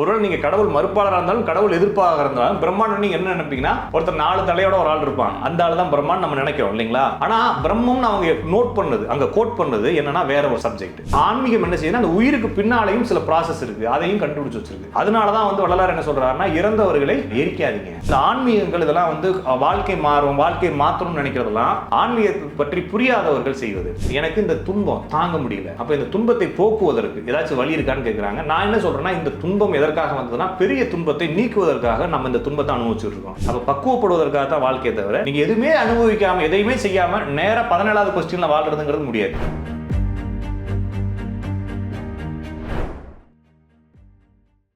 ஒருவேளை நீங்க கடவுள் மறுப்பாளராக இருந்தாலும் கடவுள் எதிர்ப்பாக இருந்தாலும் பிரம்மாண்டம் நீங்க என்ன நினைப்பீங்கன்னா ஒருத்தர் நாலு தலையோட ஒரு ஆள் இருப்பான். அந்த ஆள் தான் பிரம்மான் நம்ம நினைக்கிறோம் இல்லைங்களா? ஆனா பிரம்மம்னு அவங்க நோட் பண்ணது அங்க கோட் பண்ணது என்னன்னா வேற ஒரு சப்ஜெக்ட் ஆன்மீகம் என்ன செய்யுதுன்னா அந்த உயிருக்கு பின்னாலையும் சில ப்ராசஸ் இருக்கு. அதையும் கண்டுபிடிச்சு வச்சிருக்கு. அதனாலதான் வந்து வள்ளலார் என்ன சொல்றாருன்னா இறந்தவர்களை எரிக்காதீங்க. இந்த ஆன்மீகங்கள் இதெல்லாம் வந்து வாழ்க்கை மாறும் வாழ்க்கையை மாற்றணும்னு நினைக்கிறதெல்லாம் ஆன்மீகத்தை பற்றி புரியாதவர்கள் செய்வது. எனக்கு இந்த துன்பம் தாங்க முடியல. அப்ப இந்த துன்பத்தை போக்குவதற்கு ஏதாச்சும் வழி இருக்கான்னு கேட்குறாங்க நான் என்ன சொல்றேன்னா இந்த துன்பம் எதற்காக வந்ததுன்னா பெரிய துன்பத்தை நீக்குவதற்காக நம்ம இந்த துன்பத்தை அனுபவிச்சுட்டு இருக்கோம் அப்ப பக்குவப்படுவதற்காக தான் வாழ்க்கையை தவிர நீங்கள் எதுவுமே அனுபவிக்காம எதையுமே செய்யாமல் நேராக பதினேழாவது கொஸ்டினில் வாழ்றதுங்கிறது முடியாது.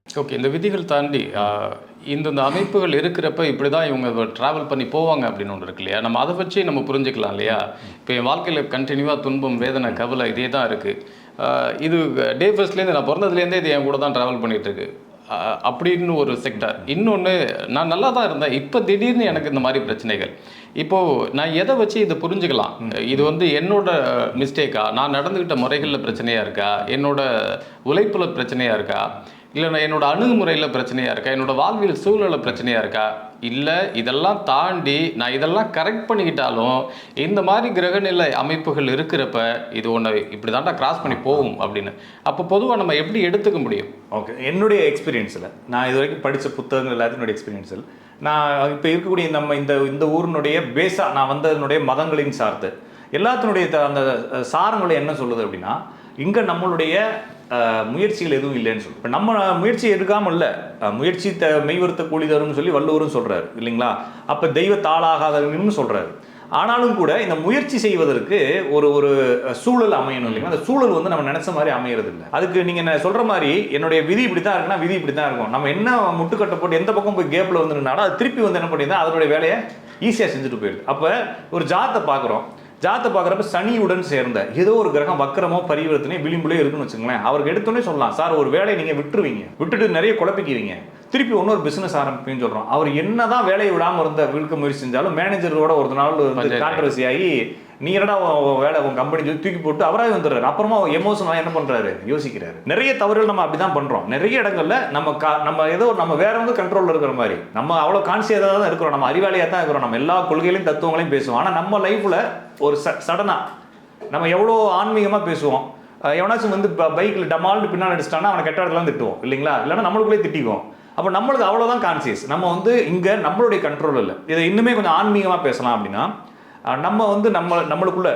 ஓகே இந்த விதிகள் தாண்டி ஆஹ், இந்தந்த அமைப்புகள் இருக்கிறப்ப இப்படி தான் இவங்க ட்ராவல் பண்ணி போவாங்க அப்படின்னு ஒன்று இருக்கு இல்லையா? நம்ம அதை வச்சு நம்ம புரிஞ்சுக்கலாம் இல்லையா? இப்போ என் வாழ்க்கையில் கண்டினியூவாக துன்பம் வேதனை கவலை இதே தான் இருக்குது இது டே ஃபர்ஸ்ட்லேருந்து நான் பிறந்ததுலேருந்தே இது என் கூட தான் ட்ராவல் ஆஹ், அப்படின்னு ஒரு செக்டர் இன்னொன்று நான் நல்லா தான் இருந்தேன். இப்போ திடீர்னு எனக்கு இந்த மாதிரி பிரச்சனைகள். இப்போது நான் எதை வச்சு இதை புரிஞ்சுக்கலாம்? இது வந்து என்னோட மிஸ்டேக்கா நான் நடந்துக்கிட்ட முறைகளில் பிரச்சனையாக இருக்கா? என்னோட உழைப்பில் பிரச்சனையாக இருக்கா? இல்லை நான் என்னோட அணுகுமுறையில் பிரச்சனையாக இருக்கா? என்னோட வாழ்வியல் சூழலில் பிரச்சனையாக இருக்கா? இல்லை இதெல்லாம் தாண்டி நான் இதெல்லாம் கரெக்ட் பண்ணிக்கிட்டாலும் இந்த மாதிரி கிரகநிலை அமைப்புகள் இருக்கிறப்ப இது ஒன்று இப்படி தாண்டா கிராஸ் பண்ணி போகும் அப்படின்னு. அப்போ பொதுவாக நம்ம எப்படி எடுத்துக்க முடியும்? ஓகே என்னுடைய எக்ஸ்பீரியன்ஸில் நான் இது வரைக்கும் படித்த புத்தகங்கள் எல்லாத்தினுடைய எக்ஸ்பீரியன்ஸில் நான் இப்போ இருக்கக்கூடிய நம்ம இந்த இந்த ஊரினுடைய பேஸாக நான் வந்ததனுடைய மதங்களின் சார்ந்து எல்லாத்தினுடைய த- அந்த சாரங்களை என்ன சொல்லுது அப்படின்னா இங்கே நம்மளுடைய முயற்சிகள் எதுவும் இல்லைன்னு சொல்லுவோம் இப்போ நம்ம முயற்சி எடுக்காமல் இல்லை முயற்சி த மெய்வருத்த கூலி தரும்னு சொல்லி வள்ளுவரும் சொல்கிறாரு இல்லைங்களா? அப்போ தெய்வ தாளாகாதவன்னு சொல்கிறாரு ஆனாலும் கூட இந்த முயற்சி செய்வதற்கு ஒரு ஒரு சூழல் அமையணும் இல்லைங்களா? அந்த சூழல் வந்து நம்ம நினச்ச மாதிரி அமையிறது இல்லை அதுக்கு நீங்கள் என்ன சொல்கிற மாதிரி என்னுடைய விதி இப்படி தான் இருக்குன்னா விதி இப்படி தான் இருக்கும். நம்ம என்ன முட்டுக்கட்டை போட்டு எந்த பக்கம் போய் கேப்பில் வந்துருந்தாலும் அது திருப்பி வந்து என்ன பண்ணிருந்தா அதனுடைய வேலையை ஈஸியாக செஞ்சுட்டு போயிடுது. அப்போ ஒரு ஜாத்தை பார்க்குறோம். ஜாத்தை பார்க்குறப்ப சனியுடன் சேர்ந்த ஏதோ ஒரு கிரகம் வக்கரமோ பரிவர்த்தனை விளிம்புலே இருக்குன்னு வச்சுங்களேன் அவருக்கு எடுத்தோடனே சொல்லலாம் சார் ஒரு வேலையை நீங்கள் விட்டுருவீங்க. விட்டுட்டு நிறைய குழப்பிக்குவீங்க திருப்பி இன்னொரு பிசினஸ் ஆரம்பிப்பீங்கன்னு சொல்றோம். அவர் என்னதான் வேலையை விடாம இருந்த விழுக்க முயற்சி செஞ்சாலும் மேனேஜரோட ஒரு நாள். கான்ட்ரவர்சி ஆகி நீ என்னடா வேலை உன் கம்பெனி சொல்லி தூக்கி போட்டு அவராக வந்துடுறாரு. அப்புறமா எமோஷனாக என்ன பண்றாரு? யோசிக்கிறாரு. நிறைய தவறுகள் நம்ம அப்படிதான் பண்றோம். நிறைய இடங்கள்ல நம்ம கா- நம்ம ஏதோ நம்ம வேற வந்து கண்ட்ரோல்ல இருக்கிற மாதிரி. நம்ம அவ்வளவு கான்சியஸாக தான் இருக்கிறோம். நம்ம அறிவாளியாக தான் இருக்கிறோம். நம்ம எல்லா கொள்கைகளையும் தத்துவங்களையும் பேசுவோம். ஆனா நம்ம லைஃப்ல ஒரு சடனா நம்ம எவ்வளோ ஆன்மீகமாக பேசுவோம். எவனாச்சும் வந்து பைக்கில் டமால்னு பின்னால் அடிச்சிட்டானா அவனை கெட்ட இடத்துல திட்டுவோம். இல்லைங்களா? இல்லைன்னா நம்மளுக்குள்ளே திட்டிக்குவோம். அப்போ நம்மளுக்கு அவ்வளோதான் கான்சியஸ் நம்ம வந்து இங்கே நம்மளுடைய கண்ட்ரோல் இல்லை. இதை இன்னுமே கொஞ்சம் ஆன்மீகமாக பேசலாம் அப்படின்னா நம்ம வந்து நம்ம நம்மளுக்குள்ள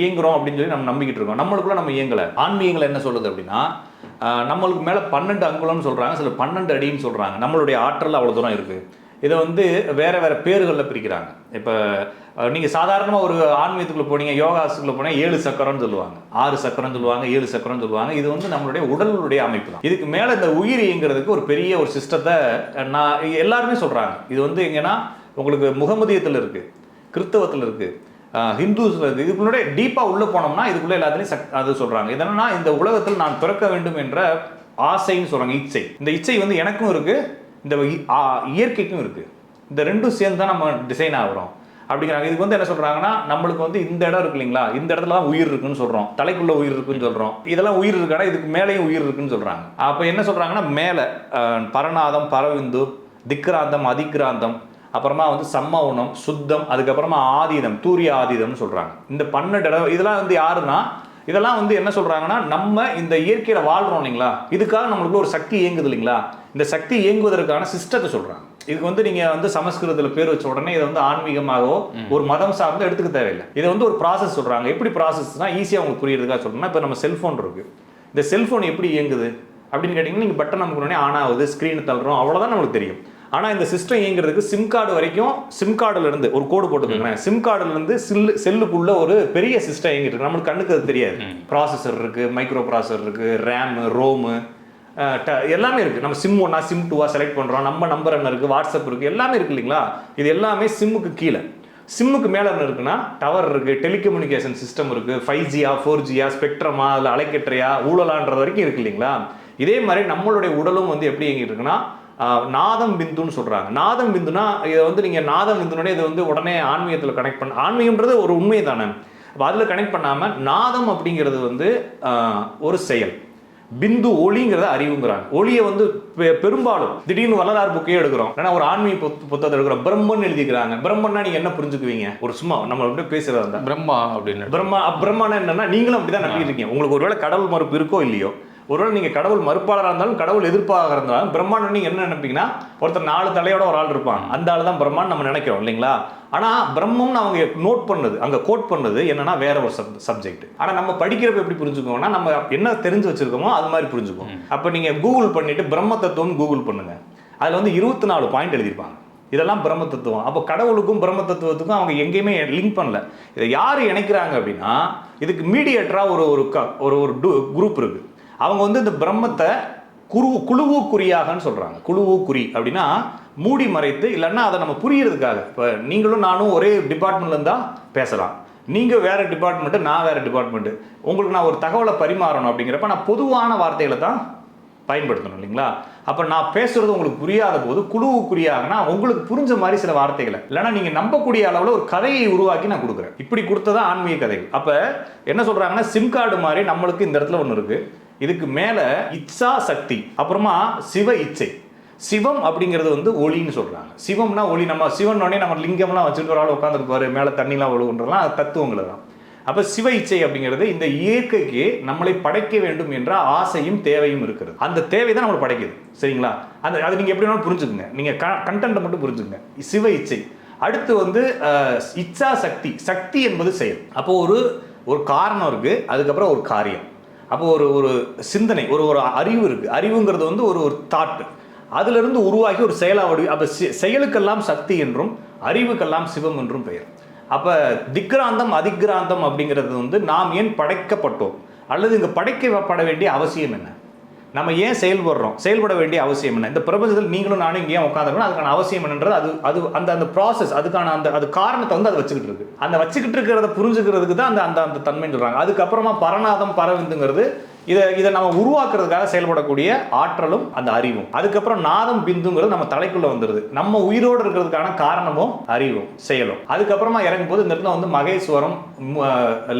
இயங்குறோம் அப்படின்னு சொல்லி நம்ம நம்பிக்கிட்டு இருக்கோம். நம்மளுக்குள்ள நம்ம இயங்கலை. ஆன்மீகங்கள் என்ன சொல்லுது அப்படின்னா நம்மளுக்கு மேலே பன்னெண்டு அங்குலம்னு சொல்கிறாங்க சில பன்னெண்டு அடின்னு சொல்கிறாங்க நம்மளுடைய ஆற்றல் அவ்வளோ தூரம் இருக்குது இதை வந்து வேற வேற பேர்களில் பிரிக்கிறாங்க. இப்போ நீங்கள் சாதாரணமாக ஒரு ஆன்மீகத்துக்குள்ள போனீங்க யோகாசுக்குள்ளே போனீங்க ஏழு சக்கரம்னு சொல்லுவாங்க. ஆறு சக்கரம் சொல்லுவாங்க ஏழு சக்கரம் சொல்லுவாங்க. இது வந்து நம்மளுடைய உடலுடைய அமைப்பு தான். இதுக்கு மேலே இந்த உயிர் இயங்குறதுக்கு ஒரு பெரிய ஒரு சிஸ்டத்தை நான் எல்லாருமே சொல்கிறாங்க இது வந்து எங்கன்னா உங்களுக்கு முகமதியத்தில் இருக்குது கிறிஸ்தவத்தில் இருக்குது ஹிந்துஸில் இருக்குது இதுக்குள்ளே டீப்பாக உள்ளே போனோம்னா இதுக்குள்ளே எல்லாத்துலேயும் சக் அது சொல்கிறாங்க இதனா இந்த உலகத்தில் நான் பிறக்க வேண்டும் என்ற ஆசைன்னு சொல்கிறாங்க இச்சை. இந்த இச்சை வந்து எனக்கும் இருக்குது இந்த இ- இயற்கைக்கும் இருக்குது இந்த ரெண்டும் சேர்ந்து தான் நம்ம டிசைன் ஆகுறோம். அப்படிங்கிறாங்க. இதுக்கு வந்து என்ன சொல்கிறாங்கன்னா நம்மளுக்கு வந்து இந்த இடம் இருக்கு இல்லைங்களா? இந்த இடத்துல தான் உயிர் இருக்குன்னு சொல்கிறோம் தலைக்குள்ளே உயிர் இருக்குன்னு சொல்கிறோம் இதெல்லாம் உயிர் இருக்கானா? இதுக்கு மேலேயும் உயிர் இருக்குன்னு சொல்கிறாங்க அப்போ என்ன சொல்கிறாங்கன்னா மேலே பரநாதம் பரவிந்து திக்ராந்தம் அதிக்ராந்தம் அப்புறமா வந்து சம்மவுனம் சுத்தம் அதுக்கப்புறமா ஆதீதம் தூரிய ஆதீதம்னு சொல்றாங்க. இந்த பன்னெண்டு இடம் இதெல்லாம் வந்து யாருன்னா இதெல்லாம் வந்து என்ன சொல்றாங்கன்னா நம்ம இந்த இயற்கையில வாழ்றோம் இல்லைங்களா? இதுக்காக நம்மளுக்கு ஒரு சக்தி இயங்குது இல்லைங்களா? இந்த சக்தி இயங்குவதற்கான சிஸ்டத்தை சொல்றாங்க. இதுக்கு வந்து நீங்க வந்து சமஸ்கிருதத்துல பேர் வச்ச உடனே இதை வந்து ஆன்மீகமாகவோ ஒரு மதம் சார்ந்து எடுத்துக்க தேவையில்லை. இதை வந்து ஒரு ப்ராசஸ் சொல்றாங்க. எப்படி ப்ராசஸ்னா ஈஸியா உங்களுக்கு புரியுறதுக்காக சொல்றேன்னா இப்போ நம்ம செல்போன் இருக்கு. இந்த செல்போன் எப்படி இயங்குது? அப்படின்னு கேட்டிங்கன்னா நீங்கள் பட்டன் நமக்கு உடனே ஆன் ஆகுது ஸ்க்ரீன் தள்ளுறோம் அவ்வளோதான் நம்மளுக்கு தெரியும். ஆனால் இந்த சிஸ்டம் இயங்குறதுக்கு சிம் கார்டு வரைக்கும் சிம் கார்டுல இருந்து ஒரு கோடு போட்டுக்கோங்களேன். சிம் கார்டுல இருந்து சில்லு செல்லுக்குள்ள ஒரு பெரிய சிஸ்டம் இயங்கிட்டு இருக்கு. நம்மளுக்கு கண்ணுக்கு அது தெரியாது. ப்ராசஸர் இருக்கு மைக்ரோ ப்ராசஸர் இருக்கு ரேமு ரோமு எல்லாமே இருக்கு. நம்ம சிம் ஒன்னா சிம் டூவா செலக்ட் பண்றோம். நம்ம நம்பர் என்ன இருக்கு? வாட்ஸ்அப் இருக்கு. எல்லாமே இருக்கு இல்லைங்களா? இது எல்லாமே சிம்முக்கு கீழே. சிம்முக்கு மேலே என்ன இருக்குன்னா டவர் இருக்கு டெலிகம்யூனிகேஷன் சிஸ்டம் இருக்கு ஃபைவ் ஜியா ஃபோர் ஜியா ஸ்பெக்ட்ரமா அதில் அலைக்கற்றையா ஊழலான்றது வரைக்கும் இருக்கு இல்லைங்களா? இதே மாதிரி நம்மளுடைய உடலும் வந்து எப்படி இயங்கிட்டு இருக்குன்னா நாதம் பிந்துன்னு சொல்றாங்க. நாதம் பிந்துனா இதை வந்து நீங்க நாதம் பிந்துனே இது வந்து உடனே ஆன்மீகத்தில் கனெக்ட் பண்ண ஆன்மீகம்ன்றது ஒரு உண்மை தானே? அப்போ அதில் கனெக்ட் பண்ணாம நாதம் அப்படிங்கிறது வந்து ஒரு செயல். பிந்து ஒளிங்கிறத அறிவுங்கிறாங்க. ஒளியை வந்து பெரும்பாலும் திடீர்னு வரலாறு புக்கையே எடுக்கிறோம். ஏன்னா ஒரு ஆன்மீக புத்த- புத்தகத்தை எடுக்கிறோம். பிரம்மன் எழுதிக்கிறாங்க. பிரம்மன்னா நீங்க என்ன புரிஞ்சுக்குவீங்க? ஒரு சும்மா நம்ம அப்படியே பேசுறதா இருந்தா. பிரம்மா அப்படின்னு பிரம்மா பிரம்மானா என்னன்னா நீங்களும் அப்படிதான் நம்பிட்டு இருக்கீங்க உங்களுக்கு ஒருவேளை கடவுள் மறுப்பு இருக்கோ இல்லையோ ஒருவேளை நீங்க கடவுள் மறுப்பாளராக இருந்தாலும் கடவுள் எதிர்ப்பாக இருந்தாலும் பிரம்மாண்டம் நீங்க என்ன நினைப்பீங்கன்னா ஒருத்தர் நாலு தலையோட ஒரு ஆள் இருப்பான் அந்த ஆள் தான் பிரம்மான்னு நம்ம நினைக்கிறோம் இல்லைங்களா? ஆனா பிரம்மம்னு அவங்க நோட் பண்ணது அங்க கோட் பண்ணது என்னன்னா வேற ஒரு சப் சப்ஜெக்ட் ஆனா நம்ம படிக்கிறப்ப எப்படி புரிஞ்சுக்கோம்னா நம்ம என்ன தெரிஞ்சு வச்சிருக்கோமோ அது மாதிரி புரிஞ்சுக்குவோம். அப்ப நீங்க கூகுள் பண்ணிட்டு பிரம்ம தத்துவம் கூகுள் பண்ணுங்க. அதுல வந்து இருபத்தி நாலு பாயிண்ட் எழுதியிருப்பாங்க. இதெல்லாம் பிரம்ம தத்துவம் அப்போ கடவுளுக்கும் பிரம்ம தத்துவத்துக்கும் அவங்க எங்கேயுமே லிங்க் பண்ணல. இதை யார் இணைக்கிறாங்க அப்படின்னா இதுக்கு மீடியேட்டராக ஒரு ஒரு க- ஒரு ஒரு குரூப் இருக்கு. அவங்க வந்து இந்த பிரம்மத்தை குரு குழுவுக்குறியாகன்னு சொல்கிறாங்க குழுவுக்குறி அப்படின்னா மூடி மறைத்து இல்லைன்னா அதை நம்ம புரியறதுக்காக. இப்போ நீங்களும் நானும் ஒரே டிபார்ட்மெண்ட்ல இருந்தா பேசலாம். நீங்கள் வேறு டிபார்ட்மெண்ட்டு நான் வேறு டிபார்ட்மெண்ட்டு உங்களுக்கு நான் ஒரு தகவலை பரிமாறணும் அப்படிங்கிறப்ப நான் பொதுவான வார்த்தைகளை தான் பயன்படுத்தணும் இல்லைங்களா? அப்போ நான் பேசுறது உங்களுக்கு புரியாத போது குழுவுக்குரியாகனா உங்களுக்கு புரிஞ்ச மாதிரி சில வார்த்தைகளை. இல்லைன்னா நீங்கள் நம்பக்கூடிய அளவில் ஒரு கதையை உருவாக்கி நான் கொடுக்குறேன். இப்படி கொடுத்ததான் ஆன்மீக கதைகள். அப்போ என்ன சொல்கிறாங்கன்னா சிம் கார்டு மாதிரி நம்மளுக்கு இந்த இடத்துல ஒன்று இருக்குது இதுக்கு மேலே இச்சா சக்தி அப்புறமா சிவ இச்சை. சிவம் அப்படிங்கிறது வந்து ஒளின்னு சொல்கிறாங்க சிவம்னா ஒளி நம்ம சிவன் உடனே நம்ம லிங்கம்லாம் வச்சுட்டு ஒரு ஆள் உட்காந்துருப்பாரு மேலே தண்ணிலாம் ஒழுகுன்றலாம் அது தத்துவங்கள் தான் அப்போ சிவ இச்சை அப்படிங்கிறது இந்த இயற்கைக்கு நம்மளை படைக்க வேண்டும் என்ற ஆசையும் தேவையும் இருக்கிறது. அந்த தேவை தான் நம்மளை படைக்குது. சரிங்களா? அந்த அது நீங்கள் எப்படி வேணாலும் புரிஞ்சுக்குங்க. க கண்டென்ட்டை மட்டும் புரிஞ்சுக்குங்க. சிவ இச்சை. அடுத்து வந்து இச்சா சக்தி. சக்தி என்பது செயல். அப்போ ஒரு ஒரு காரணம் இருக்குது அதுக்கப்புறம் ஒரு காரியம். அப்போ ஒரு ஒரு சிந்தனை ஒரு ஒரு அறிவு இருக்குது அறிவுங்கிறது வந்து ஒரு ஒரு தாட் அதிலிருந்து உருவாகி ஒரு செயலாவடி அப்ப செ- செயலுக்கெல்லாம் சக்தி என்றும் அறிவுக்கெல்லாம் சிவம் என்றும் பெயர். அப்போ திக்ராந்தம் அதிக்ராந்தம் அப்படிங்கிறது வந்து நாம் ஏன் படைக்கப்பட்டோம்? அல்லது இங்கே படைக்கப்பட வேண்டிய அவசியம் என்ன? நம்ம ஏன் செயல்படுறோம்? செயல்பட வேண்டிய அவசியம் என்ன? இந்த பிரபஞ்சத்தில் நீங்களும் நானும் இங்கே ஏன் உட்காந்துருக்கணும் அதுக்கான அவசியம் என்னன்றது அது அது அந்த அந்த ப்ராசஸ் அதுக்கான அந்த அது காரணத்தை வந்து அது வச்சுக்கிட்டு இருக்கு. அந்த வச்சுக்கிட்டு இருக்கிறத புரிஞ்சுக்கிறதுக்கு தான் அந்த அந்த அந்த தன்மைன்னு சொல்கிறாங்க அதுக்கப்புறமா பரநாதம் பரவிந்துங்கிறது இதை இதை நம்ம உருவாக்குறதுக்காக செயல்படக்கூடிய ஆற்றலும் அந்த அறிவும். அதுக்கப்புறம் நாதம் பிந்துங்கிறது நம்ம தலைக்குள்ள வந்துருது. நம்ம உயிரோடு இருக்கிறதுக்கான காரணமும் அறிவும் செயலும். அதுக்கப்புறமா இறங்கும் போது இந்த இடத்துல வந்து மகேஸ்வரம்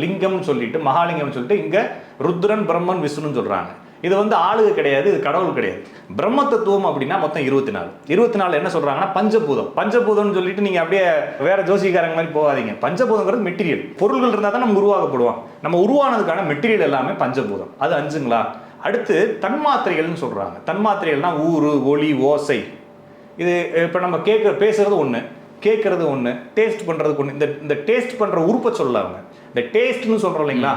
லிங்கம்னு சொல்லிட்டு மகாலிங்கம்னு சொல்லிட்டு இங்க ருத்ரன் பிரம்மன் விஷ்ணுன்னு சொல்றாங்க. இது வந்து ஆளுக கிடையாது இது கடவுள் கிடையாது. பிரம்ம தத்துவம் அப்படின்னா மொத்தம் இருபத்தி நாலு இருபத்தி நாலு என்ன சொல்றாங்கன்னா பஞ்சபூதம். பஞ்சபூதம்னு சொல்லிட்டு நீங்க அப்படியே வேற ஜோசிக்காரங்க மாதிரி போகாதீங்க. பஞ்சபூதங்கிறது மெட்டீரியல் பொருள்கள் இருந்தால் தான் நம்ம உருவாக்கப்படுவோம். நம்ம உருவானதுக்கான மெட்டீரியல் எல்லாமே பஞ்சபூதம். அது அஞ்சுங்களா? அடுத்து தன்மாத்திரைகள்னு சொல்றாங்க. தன்மாத்திரைகள்னா ஊறு ஒளி ஓசை. இது இப்போ நம்ம கேட்க பேசுறது ஒன்று கேட்கறது ஒன்று டேஸ்ட் பண்ணுறதுக்கு ஒன்று இந்த இந்த டேஸ்ட் பண்ணுற உறுப்பை சொல்ல அவங்க இந்த டேஸ்ட்னு சொல்கிறோம் இல்லைங்களா?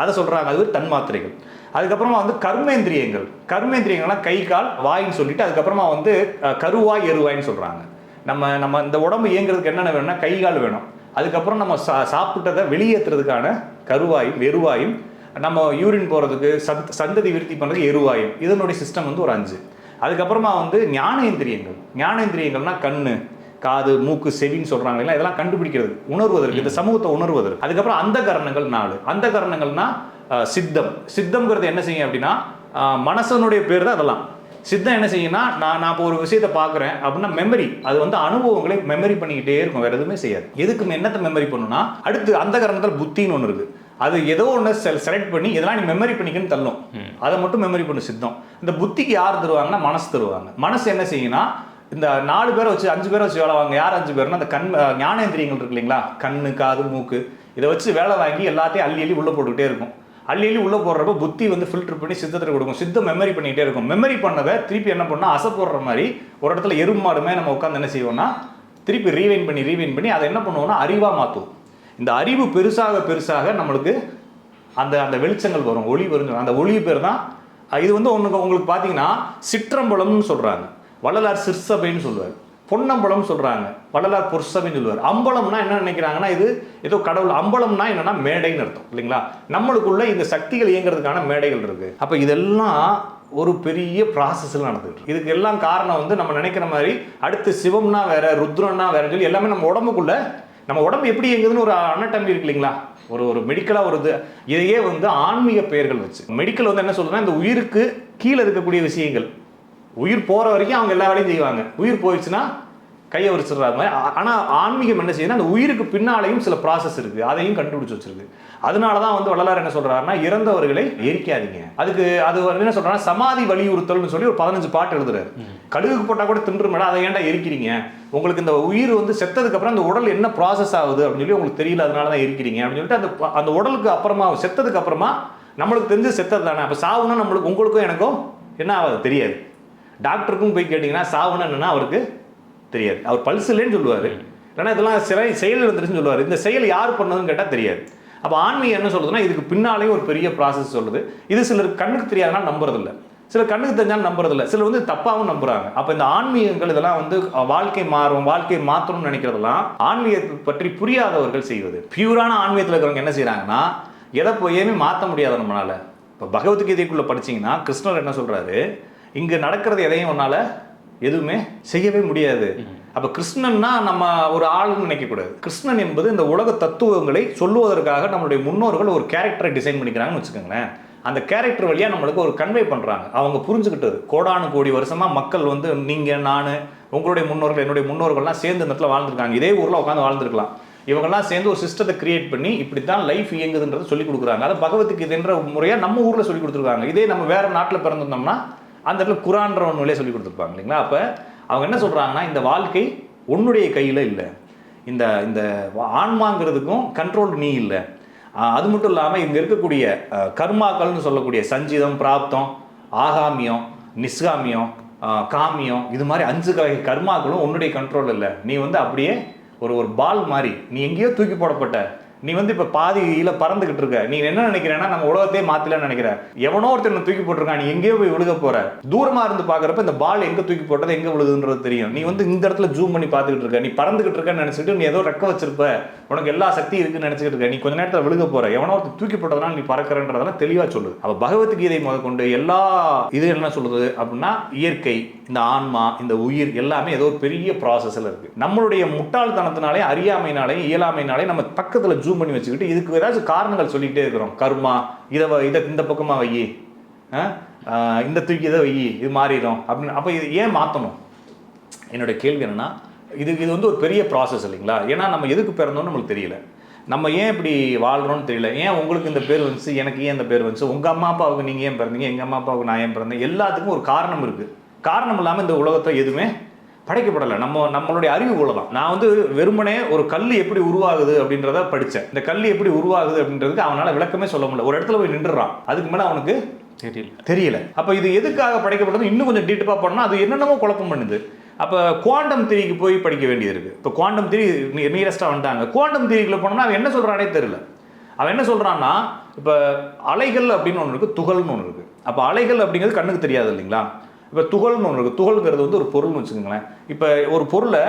அதை சொல்கிறாங்க அது தன்மாத்திரைகள். அதுக்கப்புறமா வந்து கர்மேந்திரியங்கள். கர்மேந்திரியங்கள்லாம் கை கால் வாயின்னு சொல்லிட்டு அதுக்கப்புறமா வந்து கருவாய் எருவாய்ன்னு சொல்கிறாங்க நம்ம நம்ம இந்த உடம்பு இயங்குறதுக்கு என்னென்ன வேணும்னா கை கால் வேணும். அதுக்கப்புறம் நம்ம சா சாப்பிட்டதை வெளியேற்றுறதுக்கான கருவாயும் எருவாயும் நம்ம யூரின் போகிறதுக்கு சத் சந்ததி விருத்தி பண்ணுறதுக்கு எருவாயும். இதனுடைய சிஸ்டம் வந்து ஒரு அஞ்சு. அதுக்கப்புறமா வந்து ஞானேந்திரியங்கள். ஞானேந்திரியங்கள்னா கண்ணு காது மூக்கு செவின்னு சொல்றாங்க இல்லையா இதெல்லாம் கண்டுபிடிக்கிறது உணர்வதற்கு இந்த சமூகத்தை உணர்வதற்கு. அதுக்கப்புறம் அந்த கரணங்கள் நாலு. அந்த கரணங்கள்னா சித்தம். சித்தம்ங்கிறது என்ன செய்யும் அப்படின்னா மனசனுடைய பேர் தான் அதெல்லாம். சித்தம் என்ன செய்யும்னா நான் நான் இப்போ ஒரு விஷயத்தை பார்க்குறேன் அப்படின்னா மெமரி அது வந்து அனுபவங்களை மெமரி பண்ணிக்கிட்டே இருக்கும் வேற எதுவுமே செய்யாது. எதுக்கு என்னத்தை மெமரி பண்ணுன்னா அடுத்து அந்த கரணத்தில் புத்தின்னு ஒன்று இருக்கு. அது ஏதோ ஒன்று செலக்ட் பண்ணி இதெல்லாம் நீ மெமரி பண்ணிக்கன்னு தள்ளும். அதை மட்டும் மெமரி பண்ணு சித்தம். இந்த புத்திக்கு யார் தருவாங்கன்னா மனசு தருவாங்க. மனசு என்ன செய்யும்னா இந்த நாலு பேரை வச்சு அஞ்சு பேரை வச்சு வேலை வாங்க யார் அஞ்சு பேர்னா அந்த கண் ஞானேந்திரியங்கள் இருக்கு இல்லைங்களா? கண்ணு காது மூக்கு. இதை வச்சு வேலை வாங்கி எல்லாத்தையும் அள்ளி அள்ளி உள்ளே போட்டுக்கிட்டே இருக்கும். அள்ளி அள்ளி உள்ளே போடுறப்ப புத்தி வந்து ஃபில்டர் பண்ணி சித்தத்தில் கொடுக்கும். சித்தம் மெமரி பண்ணிக்கிட்டே இருக்கும். மெமரி பண்ணதை திருப்பி என்ன பண்ணால் அசை போடுற மாதிரி ஒரு இடத்துல எறும்பாடுமே நம்ம உட்காந்து என்ன செய்வோம்னா திருப்பி ரீவைன் பண்ணி ரீவைன் பண்ணி அதை என்ன பண்ணுவோம்னா அறிவாக மாற்றுவோம் இந்த அறிவு பெருசாக பெருசாக நம்மளுக்கு அந்த அந்த வெளிச்சங்கள் வரும். ஒளி வரும். அந்த ஒளி பேர் தான் இது வந்து ஒன்று உங்களுக்கு பார்த்தீங்கன்னா சிற்றம்பலம்னு சொல்கிறாங்க வள்ளலார் சிற்சபைன்னு சொல்லுவார். பொன்னம்பலம் சொல்கிறாங்க வள்ளலார் பொற்சபைன்னு சொல்லுவார் அம்பலம்னா என்ன நினைக்கிறாங்கன்னா இது ஏதோ கடவுள். அம்பலம்னா என்னன்னா மேடைன்னு அர்த்தம் இல்லைங்களா? நம்மளுக்குள்ள இந்த சக்திகள் இயங்குறதுக்கான மேடைகள் இருக்கு. அப்போ இதெல்லாம் ஒரு பெரிய ப்ராசஸில் நடந்துட்டு இதுக்கு எல்லாம் காரணம் வந்து நம்ம நினைக்கிற மாதிரி அடுத்து சிவம்னா வேற ருத்ரன்னா வேறன்னு சொல்லி எல்லாமே நம்ம உடம்புக்குள்ள நம்ம உடம்பு எப்படி இயங்குதுன்னு ஒரு அனட்டமி இருக்கு இல்லைங்களா? ஒரு ஒரு மெடிக்கலாக ஒரு இது. இதையே வந்து ஆன்மீக பெயர்கள் வச்சு. மெடிக்கல் வந்து என்ன சொல்றதுன்னா இந்த உயிருக்கு கீழே இருக்கக்கூடிய விஷயங்கள். உயிர் போற வரைக்கும் அவங்க எல்லா வேலையும் செய்வாங்க. உயிர் போயிடுச்சுன்னா கையை உரிச்சிடுற மாதிரி. ஆ- ஆனா ஆன்மீகம் என்ன செய்யுதுன்னா அந்த உயிருக்கு பின்னாலையும் சில ப்ராசஸ் இருக்கு. அதையும் கண்டுபிடிச்சு வச்சிருக்கு. அதனால தான் வந்து வள்ளலார் என்ன சொல்றாருன்னா இறந்தவர்களை எரிக்காதீங்க. அதுக்கு அது என்ன சொல்றாருன்னா சமாதி வலியுறுத்தல்னு சொல்லி ஒரு பதினஞ்சு பாட்டு எழுதுறாரு. கடுகுக்கு போட்டா கூட தின்றுமேடா அதை ஏன்டா எரிக்கிறீங்க? உங்களுக்கு இந்த உயிர் வந்து செத்ததுக்கு அப்புறம் அந்த உடல் என்ன ப்ராசஸ் ஆகுது அப்படின்னு சொல்லி உங்களுக்கு தெரியல அதனால தான் எரிக்கிறீங்க அப்படின்னு சொல்லிட்டு அந்த அந்த உடலுக்கு அப்புறமா செத்ததுக்கு அப்புறமா நம்மளுக்கு தெரிஞ்சு செத்தது தானே. அப்போ சாவுன்னா நம்மளுக்கு உங்களுக்கும் எனக்கும் என்ன ஆகாது? தெரியாது. டாக்டருக்கும் போய் கேட்டிங்கன்னா சாவுன்னு என்னென்னா அவருக்கு தெரியாது. அவர் பல்ஸ் இல்லைன்னு சொல்லுவார். ஏன்னா இதெல்லாம் சிறை செயல் இருந்துருச்சுன்னு சொல்லுவார். இந்த செயல் யார் பண்ணதுன்னு கேட்டால் தெரியாது. அப்போ ஆன்மீகம் என்ன சொல்லுதுன்னா இதுக்கு பின்னாலேயும் ஒரு பெரிய ப்ராசஸ் சொல்லுது. இது சிலர் கண்ணுக்கு தெரியாதுன்னா நம்புறதில்ல. சில கண்ணுக்கு தெரிஞ்சாலும் நம்புறதில்ல. சிலர் வந்து தப்பாகவும் நம்புறாங்க. அப்போ இந்த ஆன்மீகங்கள் இதெல்லாம் வந்து வாழ்க்கை மாறும் வாழ்க்கையை மாற்றணும்னு நினைக்கிறதெல்லாம் ஆன்மீகத்தை பற்றி புரியாதவர்கள் செய்வது. பியூரான ஆன்மீகத்தில் இருக்கிறவங்க என்ன செய்கிறாங்கன்னா எதை போயுமே மாற்ற முடியாது நம்மளால. இப்போ பகவத்கீதைக்குள்ளே படிச்சீங்கன்னா கிருஷ்ணர் என்ன சொல்கிறாரு இங்க நடக்கிறது எதையும் உன்னால எதுவுமே செய்யவே முடியாது. அப்ப கிருஷ்ணன்னா நம்ம ஒரு ஆள்னு நினைக்கக்கூடாது. கிருஷ்ணன் என்பது இந்த உலக தத்துவங்களை சொல்லுவதற்காக நம்மளுடைய முன்னோர்கள் ஒரு கேரக்டரை டிசைன் பண்ணிக்கிறாங்கன்னு வச்சுக்கோங்களேன். அந்த கேரக்டர் வழியா நம்மளுக்கு ஒரு கன்வே பண்றாங்க. அவங்க புரிஞ்சுக்கிட்டது. கோடானு கோடி வருஷமா மக்கள் வந்து நீங்க நான் உங்களுடைய முன்னோர்கள் என்னுடைய முன்னோர்கள்லாம் சேர்ந்து இந்த இடத்துல வாழ்ந்துருக்காங்க. இதே ஊர்ல உட்காந்து வாழ்ந்துருக்கலாம். இவங்கெல்லாம் சேர்ந்து ஒரு சிஸ்டத்தை கிரியேட் பண்ணி இப்படி தான் லைஃப் இயங்குதுன்றதை சொல்லி கொடுக்குறாங்க. அதை பகவத்கீதைன்ற முறையாக நம்ம ஊரில் சொல்லி கொடுத்துருக்காங்க. இதே நம்ம வேற நாட்டில் பிறந்திருந்தோம்னா அந்த இடத்துல குரான்ற ஒரு நூலே சொல்லி கொடுத்துருப்பாங்க இல்லைங்களா? அப்போ அவங்க என்ன சொல்கிறாங்கன்னா இந்த வாழ்க்கை உன்னுடைய கையில் இல்லை. இந்த இந்த ஆன்மாங்கிறதுக்கும் கண்ட்ரோல் நீ இல்லை. அது மட்டும் இல்லாமல் இங்கே இருக்கக்கூடிய கர்மாக்கள்னு சொல்லக்கூடிய சஞ்சீதம் பிராப்தம் ஆகாமியம் நிஸ்காமியம் காமியம் இது மாதிரி அஞ்சு வகை கர்மாக்களும் உன்னுடைய கண்ட்ரோல் இல்லை. நீ வந்து அப்படியே ஒரு ஒரு பால் மாதிரி நீ எங்கேயோ தூக்கி போடப்பட்ட நீ வந்து இப்போ பாதியில் பறந்துகிட்டு இருக்க. நீ என்ன நினைக்கிறேன்னா நம்ம உலகத்தையே மாற்றலன்னு நினைக்கிற. எவனோ ஒருத்தர் தூக்கி போட்டிருக்கான் நீ எங்கேயோ போய் விழுக போற. தூரமாக இருந்து பார்க்குறப்ப இந்த பால் எங்கே தூக்கி போட்டது எங்கே விழுதுன்றது தெரியும். நீ வந்து இந்த இடத்துல ஜூம் பண்ணி பார்த்துக்கிட்டு இருக்க. நீ பறந்துகிட்டு இருக்கன்னு நினச்சிட்டு நீ ஏதோ ரெக்க வச்சிருப்ப. உனக்கு எல்லா சக்தி இருக்குன்னு நினச்சிக்கிட்டு இருக்க. நீ கொஞ்ச நேரத்தில் விழுக போற. எவனோ ஒருத்தர் தூக்கி போட்டதுனால நீ பறக்கிறன்றதெல்லாம் தெளிவாக சொல்லுது அப்போ பகவத்கீதை முதற்கொண்டு எல்லா இது என்ன சொல்லுது அப்படின்னா இயற்கை. இந்த ஆன்மா இந்த உயிர் எல்லாமே ஏதோ ஒரு பெரிய ப்ராசஸில் இருக்குது நம்மளுடைய முட்டாள்தனத்தினாலே அறியாமைனாலையும் இயலாமைனாலே நம்ம பக்கத்தில் ஜூம் பண்ணி வச்சுக்கிட்டு இதுக்கு ஏதாச்சும் காரணங்கள் சொல்லிக்கிட்டே இருக்கிறோம். கர்மா இதை வ- இதை இந்த பக்கமாக வை இந்த தூக்கி இதை வை இது மாறிடும். அப்படின்னு அப்போ இது ஏன் மாற்றணும் என்னுடைய கேள்வி என்னன்னா இது இது வந்து ஒரு பெரிய ப்ராசஸ் இல்லைங்களா? ஏன்னா நம்ம எதுக்கு பிறந்தோம்னு நம்மளுக்கு தெரியல. நம்ம ஏன் இப்படி வாழ்கிறோம்னு தெரியல. ஏன் உங்களுக்கு இந்த பேர் வந்துச்சு எனக்கு ஏன் இந்த பேர் வந்துச்சு உங்கள் அம்மா அப்பாவுக்கு நீங்கள் ஏன் பிறந்தீங்க? எங்கள் அம்மா அப்பாவுக்கு நான் ஏன் பிறந்தேன்? எல்லாத்துக்கும் ஒரு காரணம் இருக்குது காரணம் இல்லாமல் இந்த உலகத்தை எதுவுமே படைக்கப்படலை. நம்ம நம்மளுடைய அறிவு தான் நான் வந்து வெறுமனே ஒரு கல் எப்படி உருவாகுது அப்படின்றத படித்தேன் இந்த கல் எப்படி உருவாகுது அப்படின்றதுக்கு அவனால் விளக்கமே சொல்ல முடியல. ஒரு இடத்துல போய் நின்றுறான். அதுக்கு மேலே அவனுக்கு தெரியல. தெரியல. அப்போ இது எதுக்காக படைக்கப்பட்டது? இன்னும் கொஞ்சம் டீட்டப்பாக பண்ணால் அது என்னென்னமோ குழப்பம் பண்ணுது. அப்போ குவாண்டம் திரிக்கு போய் படிக்க வேண்டியது இருக்குது இப்போ குவாண்டம் திரி நியரஸ்ட்டாக வந்துட்டாங்க. குவாண்டம் திரிக்குள்ள போனோம்னா அவன் என்ன சொல்கிறானே தெரியல. அவன் என்ன சொல்கிறான்னா இப்போ அலைகள் அப்படின்னு ஒன்று இருக்குது துகள்னு ஒன்று இருக்குது அப்போ அலைகள் அப்படிங்கிறது கண்ணுக்கு தெரியாது இல்லைங்களா? இப்போ துகள்னு ஒன்று இருக்குது துகள்ங்கிறது வந்து ஒரு பொருள்னு வச்சுக்கோங்களேன். இப்போ ஒரு பொருளை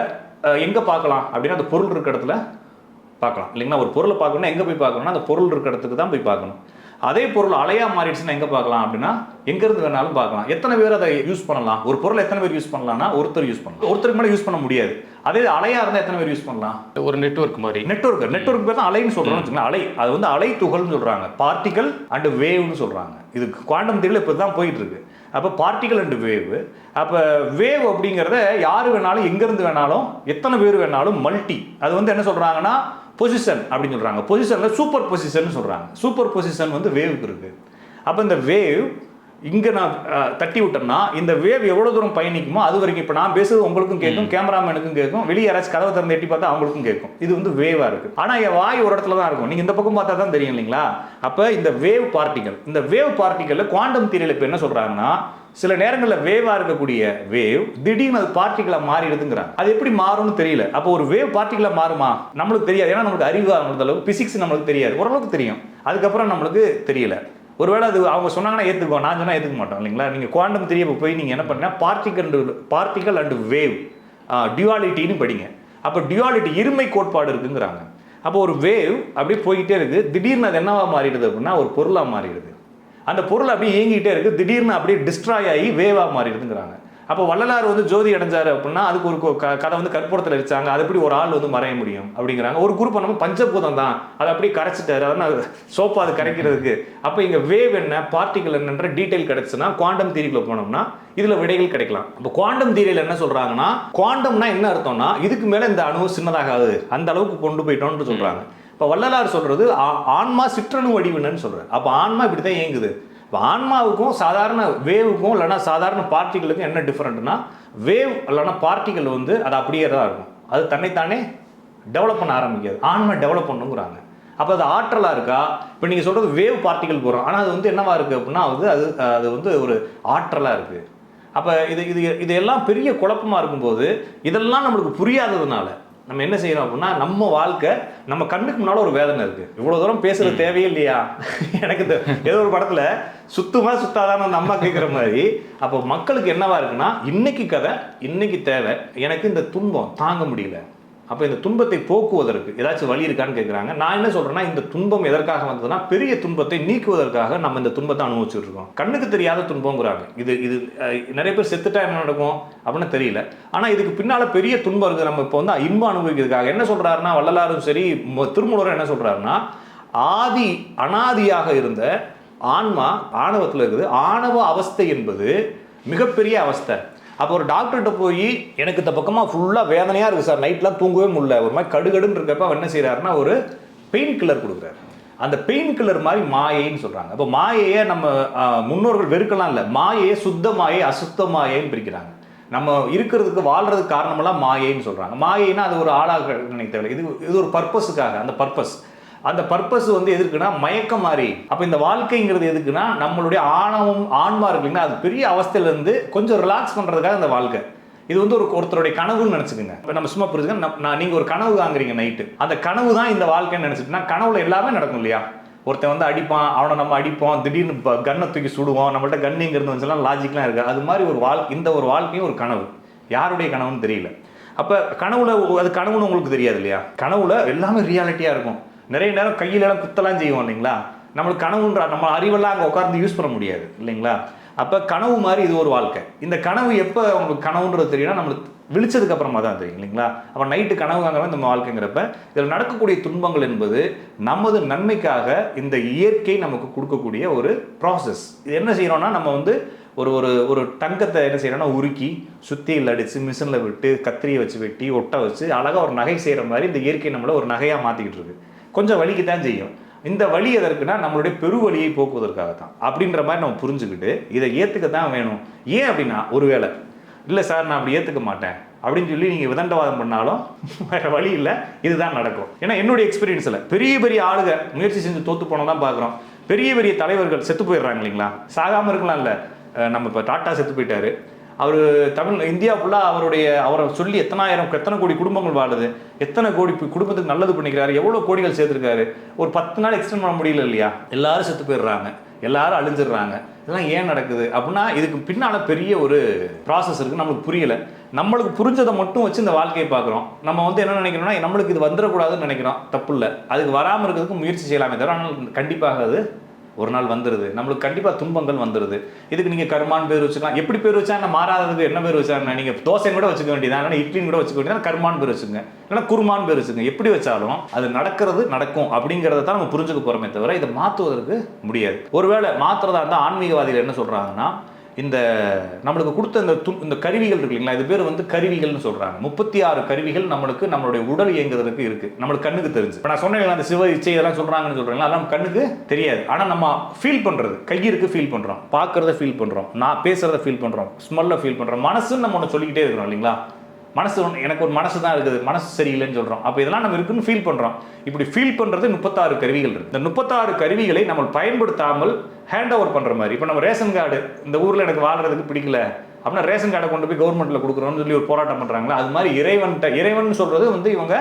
எங்கே பார்க்கலாம் அப்படின்னா அந்த பொருள் இருக்க இடத்துல பார்க்கலாம். இல்லைங்களா? ஒரு பொருளை பார்க்கணும்னா எங்கே போய் பார்க்கணும்னா அந்த பொருள் இருக்கிற இடத்துக்கு தான் போய் பார்க்கணும். அதே பொருள் அலையா மாறிடுச்சுன்னா எங்கே பார்க்கலாம் அப்படின்னா எங்கேருந்து வேணாலும் பார்க்கலாம். எத்தனை பேர் அதை யூஸ் பண்ணலாம்? ஒரு பொருளை எத்தனை பேர் யூஸ் பண்ணலாம்னா ஒருத்தர் யூஸ் பண்ணலாம். ஒருத்தருக்கு மேலே யூஸ் பண்ண முடியாது. அதே அலையா இருந்தால் எத்தனை பேர் யூஸ் பண்ணலாம்? ஒரு நெட்வொர்க் மாதிரி. நெட்வொர்க் நெட்வொர்க் பேர் தான் அலைன்னு சொல்றோம்னு வச்சுக்கோங்களேன். அலை. அது வந்து அலை துகள்னு சொல்றாங்க. பார்ட்டிகல் அண்ட் வேவ்னு சொல்றாங்க. இது குவாண்டம் தியரியில் இப்போ தான் போயிட்டு இருக்கு. அப்போ பார்ட்டிகல் அண்ட் வேவ் அப்போ வேவ் அப்படிங்கிறத யார் வேணாலும் எங்கேருந்து வேணாலும் எத்தனை பேர் வேணாலும் மல்டி அது வந்து என்ன சொல்கிறாங்கன்னா பொசிஷன் அப்படின்னு சொல்கிறாங்க பொசிஷனில் சூப்பர் பொசிஷன் சொல்கிறாங்க சூப்பர் பொசிஷன் வந்து வேவுக்கு இருக்குது அப்போ இந்த வேவ் இங்கே நான் தட்டி விட்டேன்னா இந்த வேவ் எவ்வளோ தூரம் பயணிக்குமோ அது வரைக்கும் இப்போ நான் பேசுறது உங்களுக்கும் கேட்கும் கேமராமேனுக்கும் கேட்கும் வெளியே யாராச்சும் கதவை திறந்து எட்டி பார்த்தா அவங்களுக்கும் கேட்கும். இது வந்து வேவாக இருக்குது ஆனால் என் வாய் ஒரு இடத்துல தான் இருக்கும். நீங்கள் இந்த பக்கம் பார்த்தா தான் தெரியும் இல்லைங்களா? அப்போ இந்த வேவ் பார்ட்டிகல் இந்த வேவ் பார்ட்டிக்கலில் குவாண்டம் தியரியில் இப்போ என்ன சொல்கிறாங்கன்னா சில நேரங்களில் வேவாக இருக்கக்கூடிய வேவ் திடீர்னு அது பார்ட்டிகலாக மாறிடுதுங்கிறாங்க. அது எப்படி மாறும்னு தெரியல. அப்போ ஒரு வேவ் பார்ட்டிகலாக மாறுமா? நம்மளுக்கு தெரியாது. ஏன்னா நம்மளுக்கு அறிவு அந்த அளவுக்கு பிசிக்ஸ் நம்மளுக்கு தெரியாது. ஓரளவுக்கு தெரியும். அதுக்கப்புறம் நம்மளுக்கு தெரியல. ஒருவேளை அது அவங்க சொன்னாங்கன்னா ஏற்றுக்கோ நான் சொன்னால் ஏற்றுக்க மாட்டோம் இல்லைங்களா? நீங்கள் குவாண்டம் தியரி போய் நீங்கள் என்ன பண்ணீங்கன்னா பார்ட்டிகல் பார்ட்டிகல் அண்டு வேவ் டியூவாலிட்டின்னு படிங்க. அப்போ டியூவாலிட்டி இருமை கோட்பாடு இருக்குங்கிறாங்க. அப்போ ஒரு வேவ் அப்படியே போய்கிட்டே இருக்குது திடீர்னு அது என்னவாக மாறிடுது அப்படின்னா ஒரு பொருளாக மாறிடுது. அந்த பொருள் அப்படியே இயங்கிட்டே இருக்குது திடீர்னு அப்படியே டிஸ்ட்ராய் ஆகி வேவாக மாறிடுதுங்கிறாங்க. அப்போ வள்ளலார் வந்து ஜோதி அடைஞ்சாரு அப்படின்னா அதுக்கு ஒரு கதை வந்து கற்பூரத்தில் வச்சாங்க. அது எப்படி ஒரு ஆள் வந்து மறைய முடியும் அப்படிங்கிறாங்க. ஒரு குரூப் நம்ம பஞ்சபூதம் தான். அதை அப்படியே கரைச்சிட்டாரு. அதனால் சோப்பா அது கரைக்கிறதுக்கு. அப்போ இங்கே வேவ் என்ன பார்ட்டிகல் என்னன்ற டீட்டெயில் கிடைச்சுன்னா குவாண்டம் தியரிக்குள்ள போனோம்னா இதில் விடைகள் கிடைக்கலாம். இப்போ குவாண்டம் தியரியில் என்ன சொல்கிறாங்கன்னா குவாண்டம்னா என்ன அர்த்தம்னா இதுக்கு மேலே இந்த அணு சின்னதாகாது. அந்த அளவுக்கு கொண்டு போயிட்டோம்னு சொல்கிறாங்க இப்போ வள்ளலார் சொல்றது ஆ- ஆன்மா சிற்றணு வடிவினன்னு சொல்றாரு. அப்போ ஆன்மா இப்படி தான் இயங்குது. இப்போ ஆன்மாவுக்கும் சாதாரண வேவுக்கும் இல்லைன்னா சாதாரண பார்ட்டிகளுக்கும் என்ன டிஃப்ரெண்ட்னா வேவ் இல்லைன்னா பார்ட்டிகள் வந்து அது அப்படியே தான் இருக்கும். அது தன்னைத்தானே டெவலப் பண்ண ஆரம்பிக்காது. ஆன்மா டெவலப் பண்ணுங்கிறாங்க. அப்போ அது ஆற்றலாக இருக்கா? இப்போ நீங்கள் சொல்கிறது வேவ் பார்ட்டிகள் போகிறோம் ஆனால் அது வந்து என்னவா இருக்குது அப்படின்னா அது அது அது வந்து ஒரு ஆற்றலாக இருக்குது அப்போ இது இது இதெல்லாம் பெரிய குழப்பமாக இருக்கும்போது இதெல்லாம் நம்மளுக்கு புரியாததுனால நம்ம என்ன செய்யறோம் அப்படின்னா நம்ம வாழ்க்கை நம்ம கண்ணுக்கு முன்னால ஒரு வேதனை இருக்கு. இவ்வளவு தூரம் பேசுறது தேவையே இல்லையா எனக்கு ஏதோ ஒரு படத்துல சுத்துமா சுத்தாதான்னு அந்த அம்மா கேட்குற மாதிரி. அப்போ மக்களுக்கு என்னவா இருக்குன்னா இன்னைக்கு கதை இன்னைக்கு தேவை. எனக்கு இந்த துன்பம் தாங்க முடியல. அப்போ இந்த துன்பத்தை போக்குவதற்கு ஏதாச்சும் வழி இருக்கான்னு கேட்குறாங்க நான் என்ன சொல்கிறேன்னா இந்த துன்பம் எதற்காக வந்ததுன்னா பெரிய துன்பத்தை நீக்குவதற்காக நம்ம இந்த துன்பத்தை அனுபவிச்சுட்டு இருக்கோம். கண்ணுக்கு தெரியாத துன்பங்கிறாங்க இது இது நிறைய பேர் செத்துட்டா என்ன நடக்கும் அப்படின்னு தெரியல. ஆனால் இதுக்கு பின்னால் பெரிய துன்பம் இருக்குது. நம்ம இப்போ வந்து இன்பம் அனுபவிக்கிறதுக்காக. என்ன சொல்கிறாருன்னா வள்ளலாரும் சரி திருமூலரும் என்ன சொல்கிறாருன்னா ஆதி அனாதியாக இருந்த ஆன்மா ஆணவத்தில் இருக்குது. ஆணவ அவஸ்தை என்பது மிகப்பெரிய அவஸ்தை. அப்போ ஒரு டாக்டர்கிட்ட போய் எனக்கு இந்த பக்கமாக ஃபுல்லாக வேதனையாக இருக்குது சார் நைட்லாம் தூங்கவே முடியல. ஒரு மாதிரி கடுகடுன்னு இருக்கப்ப அவர் என்ன செய்கிறாருன்னா ஒரு பெயின் கில்லர் கொடுக்குறாரு. அந்த பெயின் கில்லர் மாதிரி மாயைன்னு சொல்கிறாங்க அப்போ மாயையை நம்ம முன்னோர்கள் வெறுக்கலாம் இல்லை. மாயையை சுத்த மாயை அசுத்த மாயைன்னு பிரிக்கிறாங்க. நம்ம இருக்கிறதுக்கு வாழ்கிறதுக்கு காரணமெல்லாம் மாயைன்னு சொல்கிறாங்க மாயைன்னா அது ஒரு ஆளாக நினைக்க இது இது ஒரு பர்பஸுக்காக அந்த பர்பஸ் அந்த பர்பஸ் வந்து எதுக்குன்னா மயக்கம் மாறி அப்போ இந்த வாழ்க்கைங்கிறது எதுக்குன்னா நம்மளுடைய ஆணவம் ஆன்மா இருக்கு இல்லைங்களா? அது பெரிய அவஸ்தையிலேருந்து கொஞ்சம் ரிலாக்ஸ் பண்ணுறதுக்காக இந்த வாழ்க்கை. இது வந்து ஒரு ஒருத்தருடைய கனவுன்னு நினச்சிக்கோங்க. இப்போ நம்ம சும்மா புரிஞ்சுக்க நான் நீங்கள் ஒரு கனவு வாங்குறீங்க நைட்டு அந்த கனவு தான் இந்த வாழ்க்கைன்னு நினச்சிட்டுனா கனவுல எல்லாமே நடக்கும் இல்லையா? ஒருத்தன் வந்து அடிப்பான் அவனை நம்ம அடிப்போம் திடீர்னு இப்போ கன்னை தூக்கி சுடுவோம் நம்மள்ட்ட கன்னுங்கிறது வந்துச்சுலாம் லாஜிக்லாம் இருக்குது அது மாதிரி ஒரு வாழ் இந்த ஒரு வாழ்க்கையும் ஒரு கனவு. யாருடைய கனவுன்னு தெரியல. அப்போ கனவுல அது கனவுன்னு உங்களுக்கு தெரியாது இல்லையா? கனவுல எல்லாமே ரியாலிட்டியாக இருக்கும். நிறைய நேரம் கையிலலாம் குத்தலாம் செய்வோம் இல்லைங்களா? நம்மளுக்கு கனவுன்ற நம்ம அறிவெல்லாம் அங்கே உட்காந்து யூஸ் பண்ண முடியாது இல்லைங்களா? அப்போ கனவு மாதிரி இது ஒரு வாழ்க்கை. இந்த கனவு எப்போ உங்களுக்கு கனவுன்றது தெரியும்னா நம்மளுக்கு விழிச்சதுக்கு அப்புறமா தான் தெரியும் இல்லைங்களா? அப்போ நைட்டு கனவுங்கிற நம்ம வாழ்க்கைங்கிறப்ப இதில் நடக்கக்கூடிய துன்பங்கள் என்பது நமது நன்மைக்காக இந்த இயற்கை நமக்கு கொடுக்கக்கூடிய ஒரு ப்ராசஸ் இது என்ன செய்யறோம்னா நம்ம வந்து ஒரு ஒரு ஒரு தங்கத்தை என்ன செய்யறோம்னா உருக்கி சுத்தியில் அடித்து மிஷினில் விட்டு கத்திரியை வச்சு வெட்டி ஒட்டை வச்சு அழகாக ஒரு நகை செய்கிற மாதிரி இந்த இயற்கை நம்மளை ஒரு நகையாக மாற்றிக்கிட்டு இருக்குது கொஞ்சம் வலிக்கு தான் செய்யும். இந்த வழி எதற்குன்னா நம்மளுடைய பெருவழியை போக்குவதற்காக தான் அப்படின்ற மாதிரி நம்ம புரிஞ்சுக்கிட்டு இதை ஏற்றுக்க தான் வேணும். ஏன் அப்படின்னா ஒருவேளை இல்லை சார் நான் அப்படி ஏற்றுக்க மாட்டேன். அப்படின்னு சொல்லி நீங்கள் விதண்டவாதம் பண்ணாலும் வேற வழி இல்லை. இதுதான் நடக்கும். ஏன்னா என்னுடைய எக்ஸ்பீரியன்ஸில் பெரிய பெரிய ஆளுக முயற்சி செஞ்சு தோற்று போனதான் பார்க்குறோம். பெரிய பெரிய தலைவர்கள் செத்து போயிடுறாங்க இல்லைங்களா? சாகாமல் இருக்கலாம் இல்லை. நம்ம இப்போ டாட்டா செத்து போயிட்டாரு. அவர் தமிழ் இந்தியா ஃபுல்லாக அவருடைய அவரை சொல்லி எத்தனாயிரம் எத்தனை கோடி குடும்பங்கள் வாழுது எத்தனை கோடி குடும்பத்துக்கு நல்லது பண்ணிக்கிறாரு எவ்வளோ கோடிகள் சேர்த்துருக்காரு ஒரு பத்து நாள் எக்ஸ்டெண்ட் பண்ண முடியல இல்லையா? எல்லாரும் செத்து போயிடுறாங்க எல்லாரும் அழிஞ்சிடுறாங்க இதெல்லாம் ஏன் நடக்குது? அப்படின்னா இதுக்கு பின்னால் பெரிய ஒரு ப்ராசஸ் இருக்குது நம்மளுக்கு புரியல. நம்மளுக்கு புரிஞ்சதை மட்டும் வச்சு இந்த வாழ்க்கையை பார்க்குறோம். நம்ம வந்து என்ன நினைக்கிறோம்னா நம்மளுக்கு இது வந்துடக்கூடாதுன்னு நினைக்கிறோம். தப்பு இல்லை. அதுக்கு வராமல் இருக்கிறதுக்கு முயற்சி செய்யலாமே தவிர ஆனால் கண்டிப்பாக அது ஒரு நாள் வந்துடுது நம்மளுக்கு கண்டிப்பாக துன்பங்கள் வந்துடுது இதுக்கு நீங்கள் கர்மான்னு பேர் வச்சுக்கலாம். எப்படி பேர் வச்சா என்ன மாறாததுக்கு என்ன பேர் வச்சாங்க நீங்கள் தோசையும் கூட வச்சுக்க வேண்டியதான் இல்லைன்னா இட்லியும் கூட வச்சுக்க வேண்டியதான் கர்மான் பேர் வச்சுங்க இல்லைன்னா குருமான் பேர் வச்சுங்க எப்படி வச்சாலும் அது நடக்கிறது நடக்கும் அப்படிங்கிறத தான் நம்ம புரிஞ்சுக்க போகிறோமே தவிர இதை மாற்றுவதற்கு முடியாது. ஒருவேளை மாற்றுறதா இருந்தால் ஆன்மீகவாதிகள் என்ன சொல்கிறாங்கன்னா இந்த நம்மளுக்கு கொடுத்த இந்த து இந்த கருவிகள் இருக்கு இல்லைங்களா? இது பேர் வந்து கருவிகள்னு சொல்கிறாங்க முப்பத்தி ஆறு கருவிகள் நம்மளுக்கு நம்மளுடைய உடல் இயங்குவதற்கு இருக்குது நம்மளுக்கு கண்ணுக்கு தெரிஞ்சு. இப்போ நான் சொன்னேன் அந்த சிவ இச்சை இதெல்லாம் சொல்கிறாங்கன்னு சொல்றாங்களா? அதெல்லாம் கண்ணுக்கு தெரியாது. ஆனால் நம்ம ஃபீல் பண்ணுறது கையிருக்கு ஃபீல் பண்ணுறோம் பார்க்கறத ஃபீல் பண்ணுறோம் நான் பேசுகிறத ஃபீல் பண்ணுறோம் ஸ்மெல்ல ஃபீல் பண்ணுறோம் மனசுன்னு நம்ம ஒன்று சொல்லிக்கிட்டே இருக்கிறோம் இல்லைங்களா? மனசு எனக்கு ஒரு மனசு தான் இருக்குது மனசு சரியில்லைன்னு சொல்கிறோம் அப்போ இதெல்லாம் நம்ம இருக்குன்னு ஃபீல் பண்ணுறோம் இப்படி ஃபீல் பண்ணுறது முப்பத்தாறு கருவிகள் இருக்குது இந்த முப்பத்தாறு கருவிகளை நம்ம பயன்படுத்தாமல் ஹேண்ட் ஓவர் பண்ணுற மாதிரி. இப்போ நம்ம ரேஷன் கார்டு இந்த ஊரில் எனக்கு வாழ்கிறதுக்கு பிடிக்கல அப்படின்னா ரேஷன் கார்டை கொண்டு போய் கவர்மெண்ட்டில் கொடுக்குறோம்னு சொல்லி ஒரு போராட்டம் பண்றாங்களா அது மாதிரி இறைவன்ட்ட இறைவன் சொல்கிறது வந்து இவங்க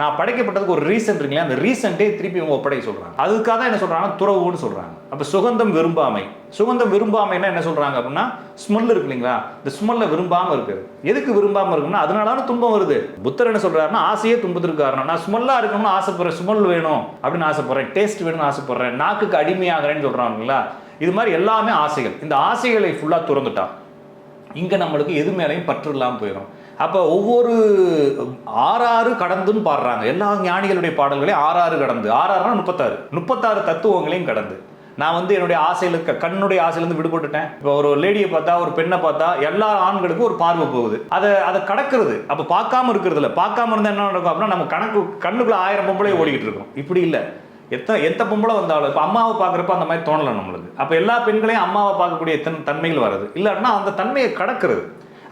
நான் படைக்கப்பட்டதுக்கு ஒரு ரீசன் இருக்குங்களா அந்த ரீசன்ட்டே திருப்பி இவங்க ஒப்படைக்க சொல்றாங்க. அதுக்காக தான் என்ன சொல்றாங்க துறவுன்னு சொல்றாங்க. அப்ப சுகந்தம் விரும்பாமை. சுகந்தம் விரும்பாமைன்னா என்ன சொல்றாங்க அப்படின்னா ஸ்மெல் இருக்கு இல்லைங்களா? இந்த ஸ்மெல்ல விரும்பாம இருக்கு. எதுக்கு விரும்பாம இருக்குன்னா அதனால துன்பம் வருது. புத்தர் என்ன சொல்றாருன்னா ஆசையே துன்பத்திற்கு காரணம். நான் ஸ்மெல்லா இருக்கணும்னு ஆசைப்படுறேன் ஸ்மெல் வேணும் அப்படின்னு ஆசைப்படுறேன் டேஸ்ட் வேணும்னு ஆசைப்படுறேன் நாக்குக்கு அடிமையாகிறேன்னு சொல்றாங்க இது மாதிரி எல்லாமே ஆசைகள். இந்த ஆசைகளை ஃபுல்லா துறந்துட்டா இங்கே நம்மளுக்கு எது மேலேயும் பற்று இல்லாமல் போயிடும் அப்போ ஒவ்வொரு ஆறாறு கடந்துன்னு பாடுறாங்க. எல்லா ஞானிகளுடைய பாடல்களையும் ஆறாறு கடந்து. ஆறாறுனா முப்பத்தாறு. முப்பத்தாறு தத்துவங்களையும் கடந்து. நான் வந்து என்னுடைய ஆசையில் இருக்க கண்ணுடைய ஆசையிலேருந்து விடுபட்டுட்டேன். இப்போ ஒரு லேடியை பார்த்தா ஒரு பெண்ணை பார்த்தா எல்லா ஆண்களுக்கும் ஒரு பார்வை போகுது. அதை அதை கடக்கிறது. அப்போ பார்க்காம இருக்கிறது இல்லை பார்க்காம இருந்தால் என்ன நடக்கும் அப்படின்னா நம்ம கணக்கு கண்ணுக்குள்ள ஆயிரம் பொம்பளை ஓடிக்கிட்டு இருக்கோம். இப்படி இல்லை. எத்தனை எந்த பொம்பளை வந்தாலும் இப்போ அம்மாவை பார்க்குறப்ப அந்த மாதிரி தோணலை நம்மளுக்கு. அப்போ எல்லா பெண்களையும் அம்மாவை பார்க்கக்கூடிய எத்தனை தன்மைகள் வருது இல்லைன்னா அந்த தன்மையை கடக்கிறது.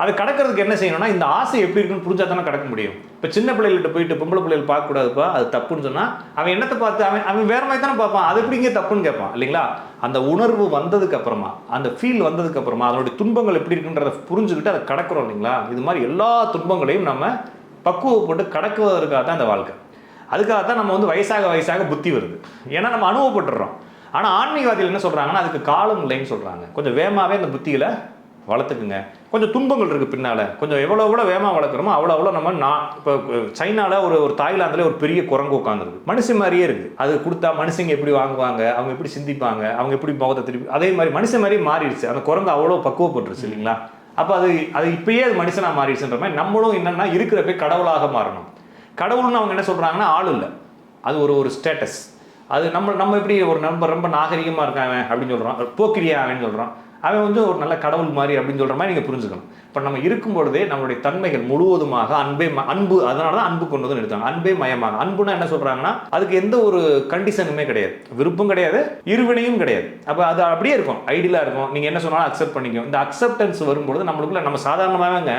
அது கடக்கிறதுக்கு என்ன செய்யணும்னா இந்த ஆசை எப்படி இருக்குன்னு புரிஞ்சா தானே கடக்க முடியும். இப்போ சின்ன பிள்ளைகள்கிட்ட போயிட்டு பொம்பளை பிள்ளைகள் பார்க்கக்கூடாதுப்பா அது தப்புன்னு சொன்னால் அவன் என்னத்தை பார்த்து அவன் அவன் வேற மாதிரி தானே பார்ப்பான். அது எப்படி இங்கே தப்புன்னு கேட்பான் இல்லைங்களா? அந்த உணர்வு வந்ததுக்கு அப்புறமா அந்த ஃபீல் வந்ததுக்கு அப்புறமா அதனுடைய துன்பங்கள் எப்படி இருக்குன்றத புரிஞ்சுக்கிட்டு அதை கடக்கிறோம் இல்லைங்களா? இது மாதிரி எல்லா துன்பங்களையும் நம்ம பக்குவப்பட்டு கடக்குவதற்காக தான் இந்த வாழ்க்கை. அதுக்காக தான் நம்ம வந்து வயசாக வயசாக புத்தி வருது. ஏன்னா நம்ம அனுபவப்பட்டுறோம். ஆனால் ஆன்மீகவாதிகள் என்ன சொல்கிறாங்கன்னா அதுக்கு காலம் இல்லைன்னு சொல்கிறாங்க கொஞ்சம் வேகமாகவே அந்த புத்தியில் வளர்த்துக்குங்க. கொஞ்சம் துன்பங்கள் இருக்குது பின்னால். கொஞ்சம் எவ்வளோ எவ்வளோ வேகமாக வளர்க்குறோமோ அவ்வளோ அவ்வளோ நம்ம நான் இப்போ சைனாவில் ஒரு ஒரு தாய்லாந்தில் ஒரு பெரிய குரங்கு உட்காந்துருக்கு மனுஷன் மாதிரியே இருக்குது அது கொடுத்தா மனுஷங்க எப்படி வாங்குவாங்க? அவங்க எப்படி சிந்திப்பாங்க? அவங்க எப்படி முகத்தை திருப்பி அதே மாதிரி மனுஷன் மாதிரியே மாறிடுச்சு. அந்த குரங்கு அவ்வளோ பக்குவப்பட்டுருச்சு இல்லைங்களா? அப்போ அது அது இப்பயே அது மனுஷனாக மாறிடுச்சுன்ற மாதிரி நம்மளும் என்னென்னா இருக்கிறப்ப கடவுளாக மாறணும். கடவுள்னு அவங்க என்ன சொல்கிறாங்கன்னா ஆள் இல்லை. அது ஒரு ஒரு ஸ்டேட்டஸ் அது நம்ம நம்ம எப்படி ஒரு நம்ம ரொம்ப நாகரிகமாக இருக்காங்க அப்படின்னு சொல்கிறோம் போக்கிரியா அவன் சொல்கிறோம் அவன் வந்து ஒரு நல்ல கடவுள் மாதிரி அப்படின்னு சொல்கிற மாதிரி நீங்கள் புரிஞ்சுக்கணும். இப்போ நம்ம இருக்கும் பொழுதே நம்மளுடைய தன்மைகள் முழுவதுமாக அன்பே ம- அன்பு அதனால தான் அன்பு கொண்டு வந்து நிறுத்தாங்க அன்பே மயமாக. அன்புனா என்ன சொல்கிறாங்கன்னா அதுக்கு எந்த ஒரு கண்டிஷனுமே கிடையாது. விருப்பம் கிடையாது இருவினையும் கிடையாது. அப்போ அது அப்படியே இருக்கும். ஐடியலாக இருக்கும். நீங்கள் என்ன சொன்னாலும் அக்செப்ட் பண்ணிக்கும் இந்த அக்செப்டன்ஸ் வரும்பொழுது நம்மளுக்குள்ள நம்ம சாதாரணமாகங்க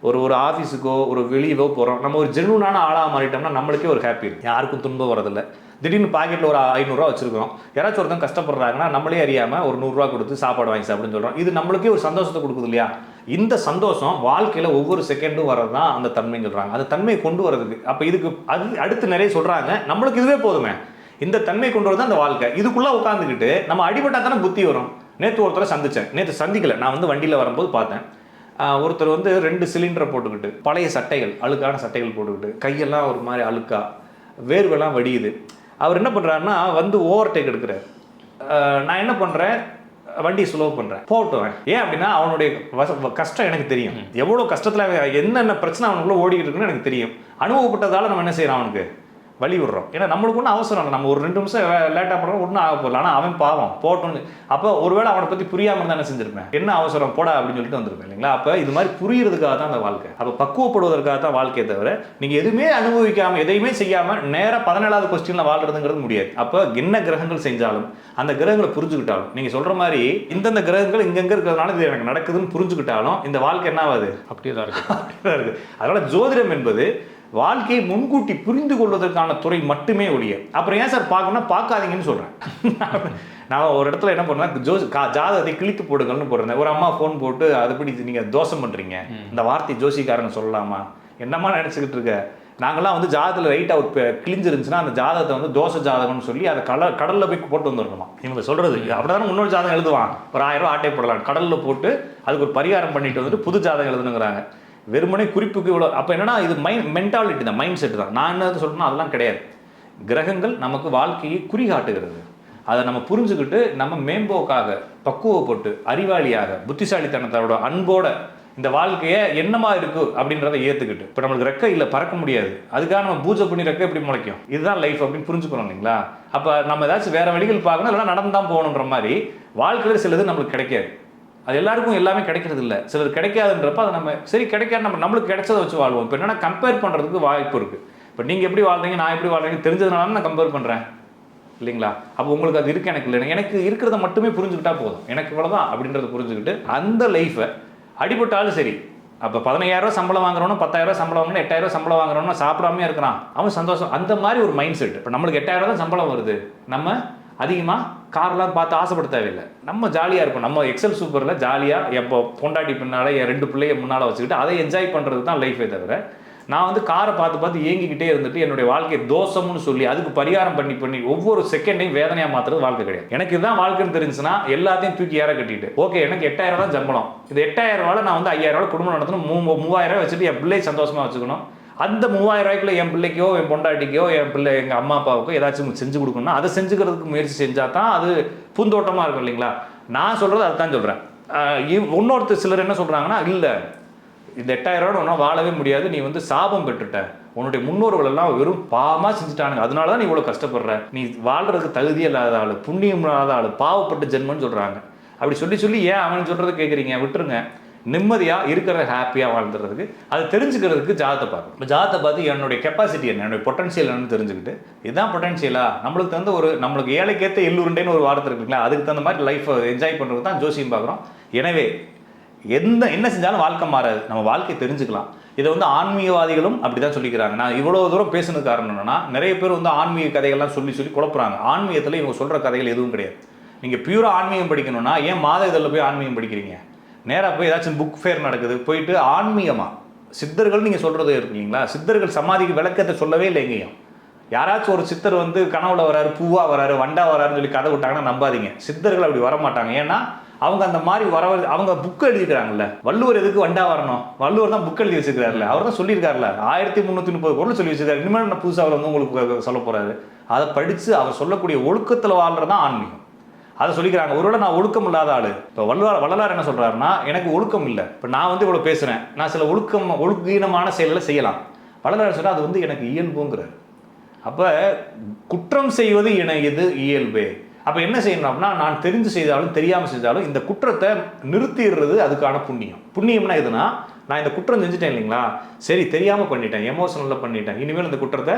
ஒரு ஒரு ஆஃபீஸுக்கோ ஒரு வெளியவோ போகிறோம் நம்ம ஒரு ஜென்வனான ஆளாக மாறிட்டோம்னா நம்மளுக்கே ஒரு ஹாப்பி யாருக்கும் துன்பம் வரதில்லை திடீர்னு பாக்கெட்டில் ஒரு ஐநூறுரூவா வச்சிருக்கோம் யாராச்சும் ஒருத்தன் கஷ்டப்படுறாங்கன்னா நம்மளே அறியாமல் ஒரு நூறுரூவா கொடுத்து சாப்பாடு வாங்கி சாப்பிடுன்னு சொல்கிறோம் இது நம்மளுக்கே ஒரு சந்தோஷத்தை கொடுக்குது இல்லையா? இந்த சந்தோஷம் வாழ்க்கையில் ஒவ்வொரு செகண்டும் வர்றது தான் அந்த தன்மைன்னு சொல்கிறாங்க அந்த தன்மையை கொண்டு வரதுக்கு அப்போ இதுக்கு அது அடுத்து நிறைய சொல்கிறாங்க நம்மளுக்கு இதுவே போதுமே. இந்த தன்மை கொண்டு வரது அந்த வாழ்க்கை. இதுக்குள்ளே உட்காந்துக்கிட்டு நம்ம அடிபட்டா தானே புத்தி வரும். நேற்று ஒருத்தரை சந்தித்தேன் நேற்று சந்திக்கல. நான் வந்து வண்டியில் வரும்போது பார்த்தேன். ஒருத்தர் வந்து ரெண்டு சிலிண்டரை போட்டுக்கிட்டு பழைய சட்டைகள் அழுக்கான சட்டைகள் போட்டுக்கிட்டு கையெல்லாம் ஒரு மாதிரி அழுக்கா வேர்வெல்லாம் வடியுது. அவர் என்ன பண்ணுறாருன்னா வந்து ஓவர் டேக் எடுக்கிறார் நான் என்ன பண்ணுறேன் வண்டி ஸ்லோ பண்ணுறேன் போட்டுவேன் ஏன் அப்படின்னா அவனுடைய வச- கஷ்டம் எனக்கு தெரியும். எவ்வளோ கஷ்டத்தில் என்னென்ன பிரச்சனை அவனுக்குள்ள ஓடிக்கிட்டு இருக்குன்னு எனக்கு தெரியும். அனுபவப்பட்டதால நம்ம என்ன செய்யறோம் அவனுக்கு? வழி விடுறோம் ஏன்னா நம்மளுக்கு ஒன்றும் அவசரம் இல்லை. நம்ம ஒரு ரெண்டு நிமிஷம் லேட்டாக பண்ணுறோம் ஒன்றும் ஆக போகல. ஆனால் அவன் பாவம். போட்டோன்னு அப்போ ஒருவேளை அவனை பற்றி புரியாமல் என்ன செஞ்சிருப்பேன்? என்ன அவசரம்? போடா அப்படின்னு சொல்லிட்டு வந்திருப்பேன் இல்லைங்களா? அப்போ இது மாதிரி புரியுறதுக்காக தான் அந்த வாழ்க்கை. அப்போ பக்குவப்படுவதற்காக தான் வாழ்க்கையை தவிர நீங்கள் எதுவுமே அனுபவிக்காமல் எதையுமே செய்யாமல் நேராக பதினேழாவது கொஸ்டினில் வாழ்றதுங்கிறது முடியாது. அப்போ என்ன கிரகங்கள் செஞ்சாலும் அந்த கிரகங்களை புரிஞ்சுக்கிட்டாலும் நீங்கள் சொல்கிற மாதிரி இந்தந்த கிரகங்கள் இங்கங்க இருக்கிறதுனால இது எனக்கு நடக்குதுன்னு புரிஞ்சுக்கிட்டாலும் இந்த வாழ்க்கை என்ன ஆகாது? அப்படியே தான் இருக்கு. அப்படிதான் இருக்கு. அதனால ஜோதிடம் என்பது வாழ்க்கையை முன்கூட்டி புரிந்து கொள்வதற்கான துறை மட்டுமே ஒழிய. அப்புறம் ஏன் சார் பார்க்கணும்னா பார்க்காதீங்கன்னு சொல்றேன். நான் ஒரு இடத்துல என்ன பண்ணேன் ஜோ கா- ஜாதகத்தை கிழித்து போடுங்கள்னு போடுறேன். ஒரு அம்மா ஃபோன் போட்டு அதுபடி நீங்க தோஷம் பண்றீங்க? இந்த வார்த்தை ஜோசிக்காரன் சொல்லலாமா? என்னம்மா நினைச்சுக்கிட்டு இருக்க? நாங்கெல்லாம் வந்து ஜாதகத்தில் ஒரு பெ- கிழிஞ்சிருந்துச்சுன்னா அந்த ஜாதகத்தை வந்து தோசை ஜாதகம்னு சொல்லி அதை கடல் கடலில் போய் போட்டு வந்துடணுமா? இவங்க சொல்றது அப்படிதானே முன்னோரு ஜாதகம் எழுதுவான். ஒரு ஆயிரம் ரூபா ஆட்டை போடலாம். கடலில் போட்டு அதுக்கு ஒரு பரிகாரம் பண்ணிட்டு வந்துட்டு புது ஜாதகம் எழுதணுங்கிறாங்க. வெறுமனே குறிப்புக்கு இவ்வளோ அப்போ என்னன்னா இது மைண்ட் மென்டாலிட்டி தான் மைண்ட் செட் தான். நான் என்ன சொல்றேன்னா அதெல்லாம் கிடையாது. கிரகங்கள் நமக்கு வாழ்க்கையை குறிகாட்டுகிறது. அதை நம்ம புரிஞ்சுக்கிட்டு நம்ம மேம்போக்காக பக்குவப்பட்டு அறிவாளியாக புத்திசாலித்தனத்தோட அன்போட இந்த வாழ்க்கையை என்னமா இருக்கு அப்படின்றத ஏற்றுக்கிட்டு இப்போ நம்மளுக்கு ரெக்கை இல்லை பறக்க முடியாது. அதுக்காக நம்ம பூஜை பண்ணி ரெக்கை எப்படி முளைக்கும்? இதுதான் லைஃப் அப்படின்னு புரிஞ்சுக்கணும் இல்லைங்களா? அப்போ நம்ம ஏதாச்சும் வேறு வழிகள் பார்க்கணும் இல்லைன்னா நடந்து தான் போகணுன்ற மாதிரி வாழ்க்கையில் சிலது நம்மளுக்கு கிடைக்காது. அது எல்லாருக்கும் எல்லாமே கிடைக்கிறது இல்லை சிலர் கிடைக்காதுன்றப்ப அதை நம்ம சரி கிடைக்காது நம்ம நம்மளுக்கு கிடைச்சதை வச்சு வாழ்வோம். இப்போ என்னென்னா கம்பேர் பண்ணுறதுக்கு வாய்ப்பு இருக்குது இப்போ நீங்கள் எப்படி வாழ்றீங்க நான் எப்படி வாழ்றீங்க தெரிஞ்சதுனால நான் கம்பேர் பண்ணுறேன் இல்லைங்களா? அப்போ உங்களுக்கு அது இருக்குது எனக்கு இல்லை எனக்கு இருக்கிறத மட்டுமே புரிஞ்சுக்கிட்டா போதும். எனக்கு இவ்வளோதான் அப்படின்றத புரிஞ்சுக்கிட்டு அந்த லைஃப்பை அடிபட்டாலும் சரி அப்போ பதினையாயிரம் சம்பளம் வாங்குறவனும் பத்தாயிரம் சம்பளம் வாங்கணும் எட்டாயிரம் சம்பளம் வாங்குறவனும் சாப்பிடாமே இருக்கிறான். அவன் சந்தோஷம். அந்த மாதிரி ஒரு மைண்ட் செட் இப்போ நம்மளுக்கு எட்டாயிரம் தான் சம்பளம் வருது. நம்ம அதிகமாக கார்லாம் பார்த்து ஆசைப்பட தேவையில்லை. நம்ம ஜாலியாக இருப்போம் நம்ம எக்ஸல் சூப்பரில் ஜாலியாக எப்போ பொண்டாட்டி பின்னால் என் ரெண்டு பிள்ளைய முன்னால் வச்சுக்கிட்டு அதை என்ஜாய் பண்ணுறது தான் லைஃபே தவிர நான் வந்து காரை பார்த்து பார்த்து ஏங்கிக்கிட்டே இருந்துட்டு என்னுடைய வாழ்க்கை தோஷம்னு சொல்லி அதுக்கு பரிகாரம் பண்ணி பண்ணி ஒவ்வொரு செகண்டையும் வேதனையாக மாத்துறது வாழ்க்கை கிடையாது. எனக்கு இதுதான் வாழ்க்கைன்னு தெரிஞ்சுன்னா எல்லாத்தையும் தூக்கி ஏற கட்டிட்டு ஓகே எனக்கு எட்டாயிரம் தான் சம்பளம். இந்த எட்டாயிரம் ரூபாய் நான் வந்து ஐயாயிரம் ரூபாய் குடும்பம் நடத்தணும். மூ மூவாயிரம் ரூபாய் வச்சுட்டு என் பிள்ளை சந்தோஷமாக வச்சுக்கணும். அந்த மூவாயிரம் ரூபாய்க்குள்ள என் பிள்ளைக்கோ என் பொண்டாட்டிக்கோ என் பிள்ளை எங்கள் அம்மா அப்பாவுக்கோ ஏதாச்சும் செஞ்சு கொடுக்கணும்னா அதை செஞ்சுக்கிறதுக்கு முயற்சி செஞ்சால் தான் அது பூந்தோட்டமாக இருக்கும் இல்லைங்களா? நான் சொல்கிறது அதுதான் சொல்கிறேன் ஆஹ் இன்னொருத்தர் சிலர் என்ன சொல்கிறாங்கன்னா இல்லை இந்த எட்டாயிரம் ரூபா ஒன்றும் வாழவே முடியாது. நீ வந்து சாபம் பெற்றுட்ட. உன்னுடைய முன்னோர்கள் எல்லாம் வெறும் பாவமாக செஞ்சுட்டானுங்க. அதனால தான் நீ இவ்வளோ கஷ்டப்படுற. நீ வாழ்கிறதுக்கு தகுதி இல்லாத ஆள் புண்ணியம் இல்லாத ஆள் பாவப்பட்ட ஜென்மன்னு சொல்கிறாங்க அப்படி சொல்லி சொல்லி ஏன் அவன் சொல்கிறத கேட்குறீங்க விட்டுருங்க. நிம்மதியாக இருக்கிற ஹாப்பியாக வாழ்ந்துறதுக்கு அதை தெரிஞ்சுக்கிறதுக்கு ஜாதத்தை பார்க்கணும். இப்போ ஜாதத்தை பார்த்து என்னுடைய கெப்பாசிட்டி என்ன என்னுடைய பொட்டன்ஷியல் என்னன்னு தெரிஞ்சுக்கிட்டு இதுதான் பொட்டன்ஷியலா நம்மளுக்கு தகுந்த ஒரு நம்மளுக்கு ஏழைக்கேற்ற எள்ளுருண்டேன்னு ஒரு வார்த்தை இருக்குங்களா அதுக்கு தகுந்த மாதிரி லைஃப்பை என்ஜாய் பண்ணுறது தான் ஜோசியம் பார்க்குறோம். எனவே எந்த என்ன செஞ்சாலும் வாழ்க்கை மாறாது. நம்ம வாழ்க்கையை தெரிஞ்சுக்கலாம். இதை வந்து ஆன்மீகவாதிகளும் அப்படி தான் சொல்லிக்கிறாங்க. நான் இவ்வளோ தூரம் பேசுனது காரணம் என்னன்னா நிறைய பேர் வந்து ஆன்மீக கதைகள்லாம் சொல்லி சொல்லி குழப்புறாங்க. ஆன்மீகத்தில் இவங்க சொல்கிற கதைகள் எதுவும் கிடையாது. நீங்கள் பியூராக ஆன்மீகம் படிக்கணும்னா ஏன் மாத இதழில் போய் ஆன்மீகம் படிக்கிறீங்க? நேராக போய் ஏதாச்சும் புக் ஃபேர் நடக்குது போயிட்டு ஆன்மீகமாக சித்தர்கள் நீங்கள் சொல்கிறது இருக்கு இல்லைங்களா? சித்தர்கள் சமாதிக்கு விளக்கத்தை சொல்லவே இல்லை எங்கேயும் யாராச்சும் ஒரு சித்தர் வந்து கனவுல வராரு பூவா வராரு வண்டா வராருன்னு சொல்லி கதை விட்டாங்கன்னா நம்பாதீங்க. சித்தர்கள் அப்படி வர மாட்டாங்க ஏன்னா அவங்க அந்த மாதிரி வர அவங்க புக் எழுதிக்கிறாங்கல்ல வள்ளுவர் எதுக்கு வண்டா வரணும்? வள்ளுவர் தான் புக் எழுதி வச்சிருக்காருல்ல அவர் தான் சொல்லியிருக்காருல்ல. ஆயிரத்தி முந்நூற்றி முப்பது பொருள் சொல்லி வச்சிருக்காரு. இனிமேல் புதுசாக அவர் வந்து உங்களுக்கு சொல்ல போகிறாரு அதை படித்து அவர் சொல்லக்கூடிய ஒழுக்கத்தில் வாழ்றது தான் ஆன்மீகம். அதை சொல்லிக்கிறாங்க. ஒருவேளை நான் ஒழுக்கம் இல்லாத ஆள். இப்போ வள்ளுவார் வள்ளலார் என்ன சொல்கிறாருன்னா எனக்கு ஒழுக்கம் இல்லை. இப்போ நான் வந்து இவ்வளோ பேசுகிறேன் நான் சில ஒழுக்கம் ஒழுக்கீனமான செயல்களை செய்யலாம். வள்ளலார் சொன்னால் அது வந்து எனக்கு இயல்புங்கிறார். அப்போ குற்றம் செய்வது இணையது இயல்பே. அப்போ என்ன செய்யணும் அப்படின்னா நான் தெரிஞ்சு செய்தாலும் தெரியாமல் செய்தாலும் இந்த குற்றத்தை நிறுத்திடுறது அதுக்கான புண்ணியம். புண்ணியம்னா எதுனா நான் இந்த குற்றம் செஞ்சுட்டேன் இல்லைங்களா? சரி தெரியாமல் பண்ணிட்டேன். எமோஷனலில் பண்ணிட்டேன். இனிமேல் இந்த குற்றத்தை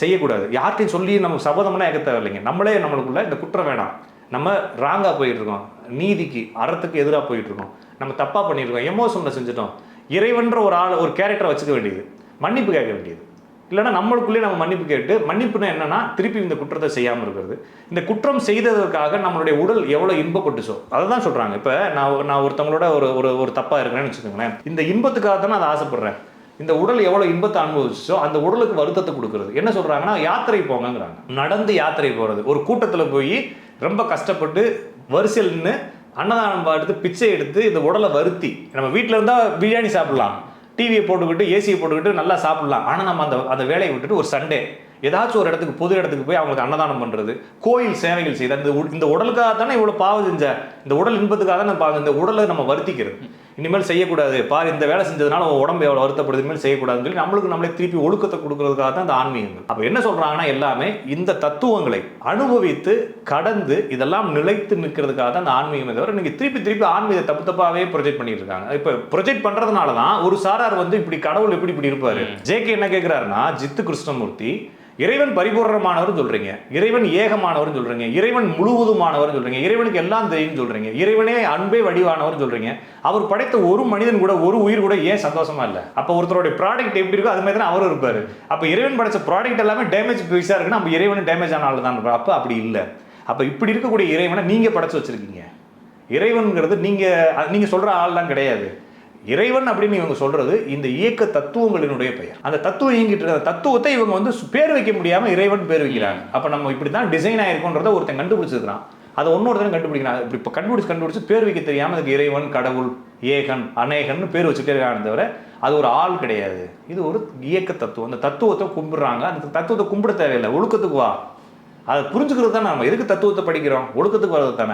செய்யக்கூடாது. யார்கிட்டையும் சொல்லி நம்ம சபதம்னா ஏற்க தேவையில்லைங்க நம்மளே நம்மளுக்குள்ள இந்த குற்றம் வேணாம். நம்ம ராங்காக போயிட்டுருக்கோம். நீதிக்கு அறத்துக்கு எதிராக போயிட்டுருக்கோம். நம்ம தப்பாக பண்ணியிருக்கோம். எமோஷனில் செஞ்சுட்டோம். இறைவன்ற ஒரு ஆள் ஒரு கேரக்டரை வச்சுக்க வேண்டியது. மன்னிப்பு கேட்க வேண்டியது. இல்லைன்னா நம்மளுக்குள்ளே நம்ம மன்னிப்பு கேட்டு மன்னிப்புனா என்னன்னா திருப்பி இந்த குற்றத்தை செய்யாமல் இருக்கிறது. இந்த குற்றம் செய்ததற்காக நம்மளுடைய உடல் எவ்வளோ இன்பப்பட்டுச்சோ அதை தான் சொல்கிறாங்க இப்போ நான் நான் ஒருத்தவங்களோட ஒரு ஒரு ஒரு தப்பாக இருக்கிறேன்னு வச்சுக்கோங்களேன். இந்த இன்பத்துக்காக தான் நான் அதை ஆசைப்படுறேன். இந்த உடல் எவ்வளோ இன்பத்தை அனுபவிச்சோ அந்த உடலுக்கு வருத்தத்தை கொடுக்குறது. என்ன சொல்கிறாங்கன்னா யாத்திரை போங்கங்கிறாங்க. நடந்து யாத்திரை போகிறது ஒரு கூட்டத்தில் போய் ரொம்ப கஷ்டப்பட்டு வரிசையில் நின்று அன்னதானம் எடுத்து பிச்சை எடுத்து இந்த உடலை வருத்தி. நம்ம வீட்டில் இருந்தால் பிரியாணி சாப்பிட்லாம். டிவியை போட்டுக்கிட்டு ஏசியை போட்டுக்கிட்டு நல்லா சாப்பிட்லாம். ஆனால் நம்ம அந்த அந்த வேலையை விட்டுட்டு ஒரு சண்டே. ஏதாச்சும் ஒரு இடத்துக்கு பொது இடத்துக்கு போய் அவங்களுக்கு அன்னதானம் பண்ணுறது கோயில் சேவைகள் செய்த இந்த உ- இந்த உடலுக்காக தானே இவ்வளோ பாவம் செஞ்ச இந்த உடல் இன்பத்துக்காக தானே பாவம் இந்த உடலை நம்ம வருத்திக்கிறது. இனிமேல் செய்யக்கூடாது. பாரு இந்த வேலை செஞ்சதுனால உன் உடம்பு எவ்வளோ வருத்தப்படுது இனிமேல் செய்யக்கூடாதுன்னு சொல்லி நம்மளுக்கு நம்மளே திருப்பி ஒழுக்கத்தை கொடுக்கறதுக்காக தான் இந்த ஆன்மீகங்கள். அப்போ என்ன சொல்கிறாங்கன்னா எல்லாமே இந்த தத்துவங்களை அனுபவித்து கடந்து இதெல்லாம் நிலைத்து நிற்கிறதுக்காக தான் அந்த ஆன்மீகமே தவிர நீங்கள் திருப்பி திருப்பி ஆன்மீக தப்பு தப்பாகவே ப்ரொஜெக்ட் பண்ணிட்டு இருக்காங்க இப்போ ப்ரொஜெக்ட் பண்ணுறதுனால தான் ஒரு சாரார் வந்து இப்படி கடவுள் எப்படி இப்படி இருப்பாரு? ஜேகே என்ன கேட்குறாருன்னா ஜித்து கிருஷ்ணமூர்த்தி இறைவன் பரிபூர்ணமானவர்னு சொல்றீங்க. இறைவன் ஏகமானவர்னு சொல்றீங்க. இறைவன் முழுவதுமானவர்னு சொல்றீங்க. இறைவனுக்கு எல்லாம் தெரியும்னு சொல்றீங்க. இறைவனே அன்பே வடிவானவர்னு சொல்றீங்க. அவர் படைத்த ஒரு மனிதன் கூட ஒரு உயிர் கூட ஏன் சந்தோஷமா இல்லை? அப்போ ஒருத்தருடைய ப்ராடக்ட் எப்படி இருக்கோ அது மாதிரி தான் அவரும் இருப்பாரு. அப்போ இறைவன் படைச்ச ப்ராடக்ட் எல்லாமே டேமேஜ் பீஸாக இருக்குன்னா நம்ம இறைவன் டேமேஜ் ஆனால தான். இருப்பார் அப்போ அப்படி இல்லை. அப்போ இப்படி இருக்கக்கூடிய இறைவனை நீங்க படைச்சு வச்சிருக்கீங்க. இறைவனுங்கிறது நீங்க நீங்கள் நீங்க சொல்ற ஆள்லாம் கிடையாது. இறைவன் அப்படின்னு இவங்க சொல்றது இந்த இயக்க தத்துவங்களினுடைய பெயர். அந்த தத்துவம் இயங்கிட்டு இருக்க தத்துவத்தை இவங்க வந்து பேர் வைக்க முடியாம இறைவன் பேர் வைக்கிறாங்க. அப்ப நம்ம இப்படி தான் டிசைன் ஆயிருக்கோன்றத ஒருத்தன் கண்டுபிடிச்சிருக்கான் அதை ஒன்னொருத்தன் கண்டுபிடிக்கிறான். இப்படி இப்போ கண்டுபிடிச்சு கண்டுபிடிச்சு பேர் வைக்க தெரியாம அதுக்கு இறைவன் கடவுள் ஏகன் அநேகன்னு பேர் வச்சுட்டே இருக்காங்க தவிர அது ஒரு ஆள் கிடையாது. இது ஒரு இயக்க தத்துவம். அந்த தத்துவத்தை கும்பிடுறாங்க. அந்த தத்துவத்தை கும்பிட தேவையில்லை. ஒழுக்கத்துக்கு வா. அதை புரிஞ்சுக்கிறது தான் நம்ம. எதுக்கு தத்துவத்தை படிக்கிறோம்? ஒழுக்கத்துக்கு வர்றது தானே.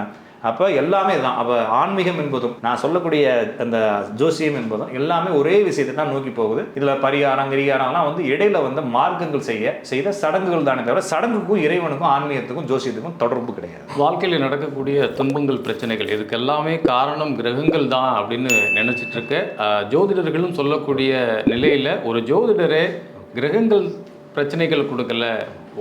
அப்போ எல்லாமே தான் அப்போ ஆன்மீகம் என்பதும் நான் சொல்லக்கூடிய அந்த ஜோசியம் என்பதும் எல்லாமே ஒரே விஷயத்தை தான் நோக்கி போகுது. இதில் பரிகாரம் கிரிகாரம்லாம் வந்து இடையில வந்து மார்க்கங்கள் செய்ய செய்த சடங்குகள் தானே தவிர சடங்குக்கும் இறைவனுக்கும் ஆன்மீகத்துக்கும் ஜோசியத்துக்கும் தொடர்பு கிடையாது. வாழ்க்கையில் நடக்கக்கூடிய துன்பங்கள் பிரச்சனைகள் இதுக்கு எல்லாமே காரணம் கிரகங்கள் தான் அப்படின்னு நினைச்சிட்டு இருக்க ஜோதிடர்களும் சொல்லக்கூடிய நிலையில் ஒரு ஜோதிடரே கிரகங்கள் பிரச்சனைகள் கொடுக்கல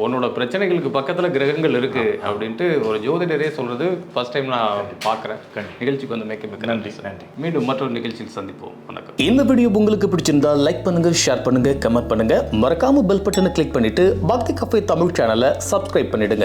உன்னோட பிரச்சனைகளுக்கு பக்கத்துல கிரகங்கள் இருக்கு அப்படின்ட்டு ஒரு ஜோதிடரே சொல்றது ஃபர்ஸ்ட் டைம் நான் பார்க்குறேன். நிகழ்ச்சிக்கு வந்து மிக்க மிக்க நன்றி சார் நன்றி. மீண்டும் மற்றொரு நிகழ்ச்சியில் சந்திப்போம். வணக்கம். இந்த வீடியோ உங்களுக்கு பிடிச்சிருந்தா லைக் பண்ணுங்க ஷேர் பண்ணுங்க கமெண்ட் பண்ணுங்க. மறக்காம பெல் பட்டனை கிளிக் பண்ணிட்டு பக்தி கஃபே தமிழ் சேனலை சப்ஸ்கிரைப் பண்ணிடுங்க.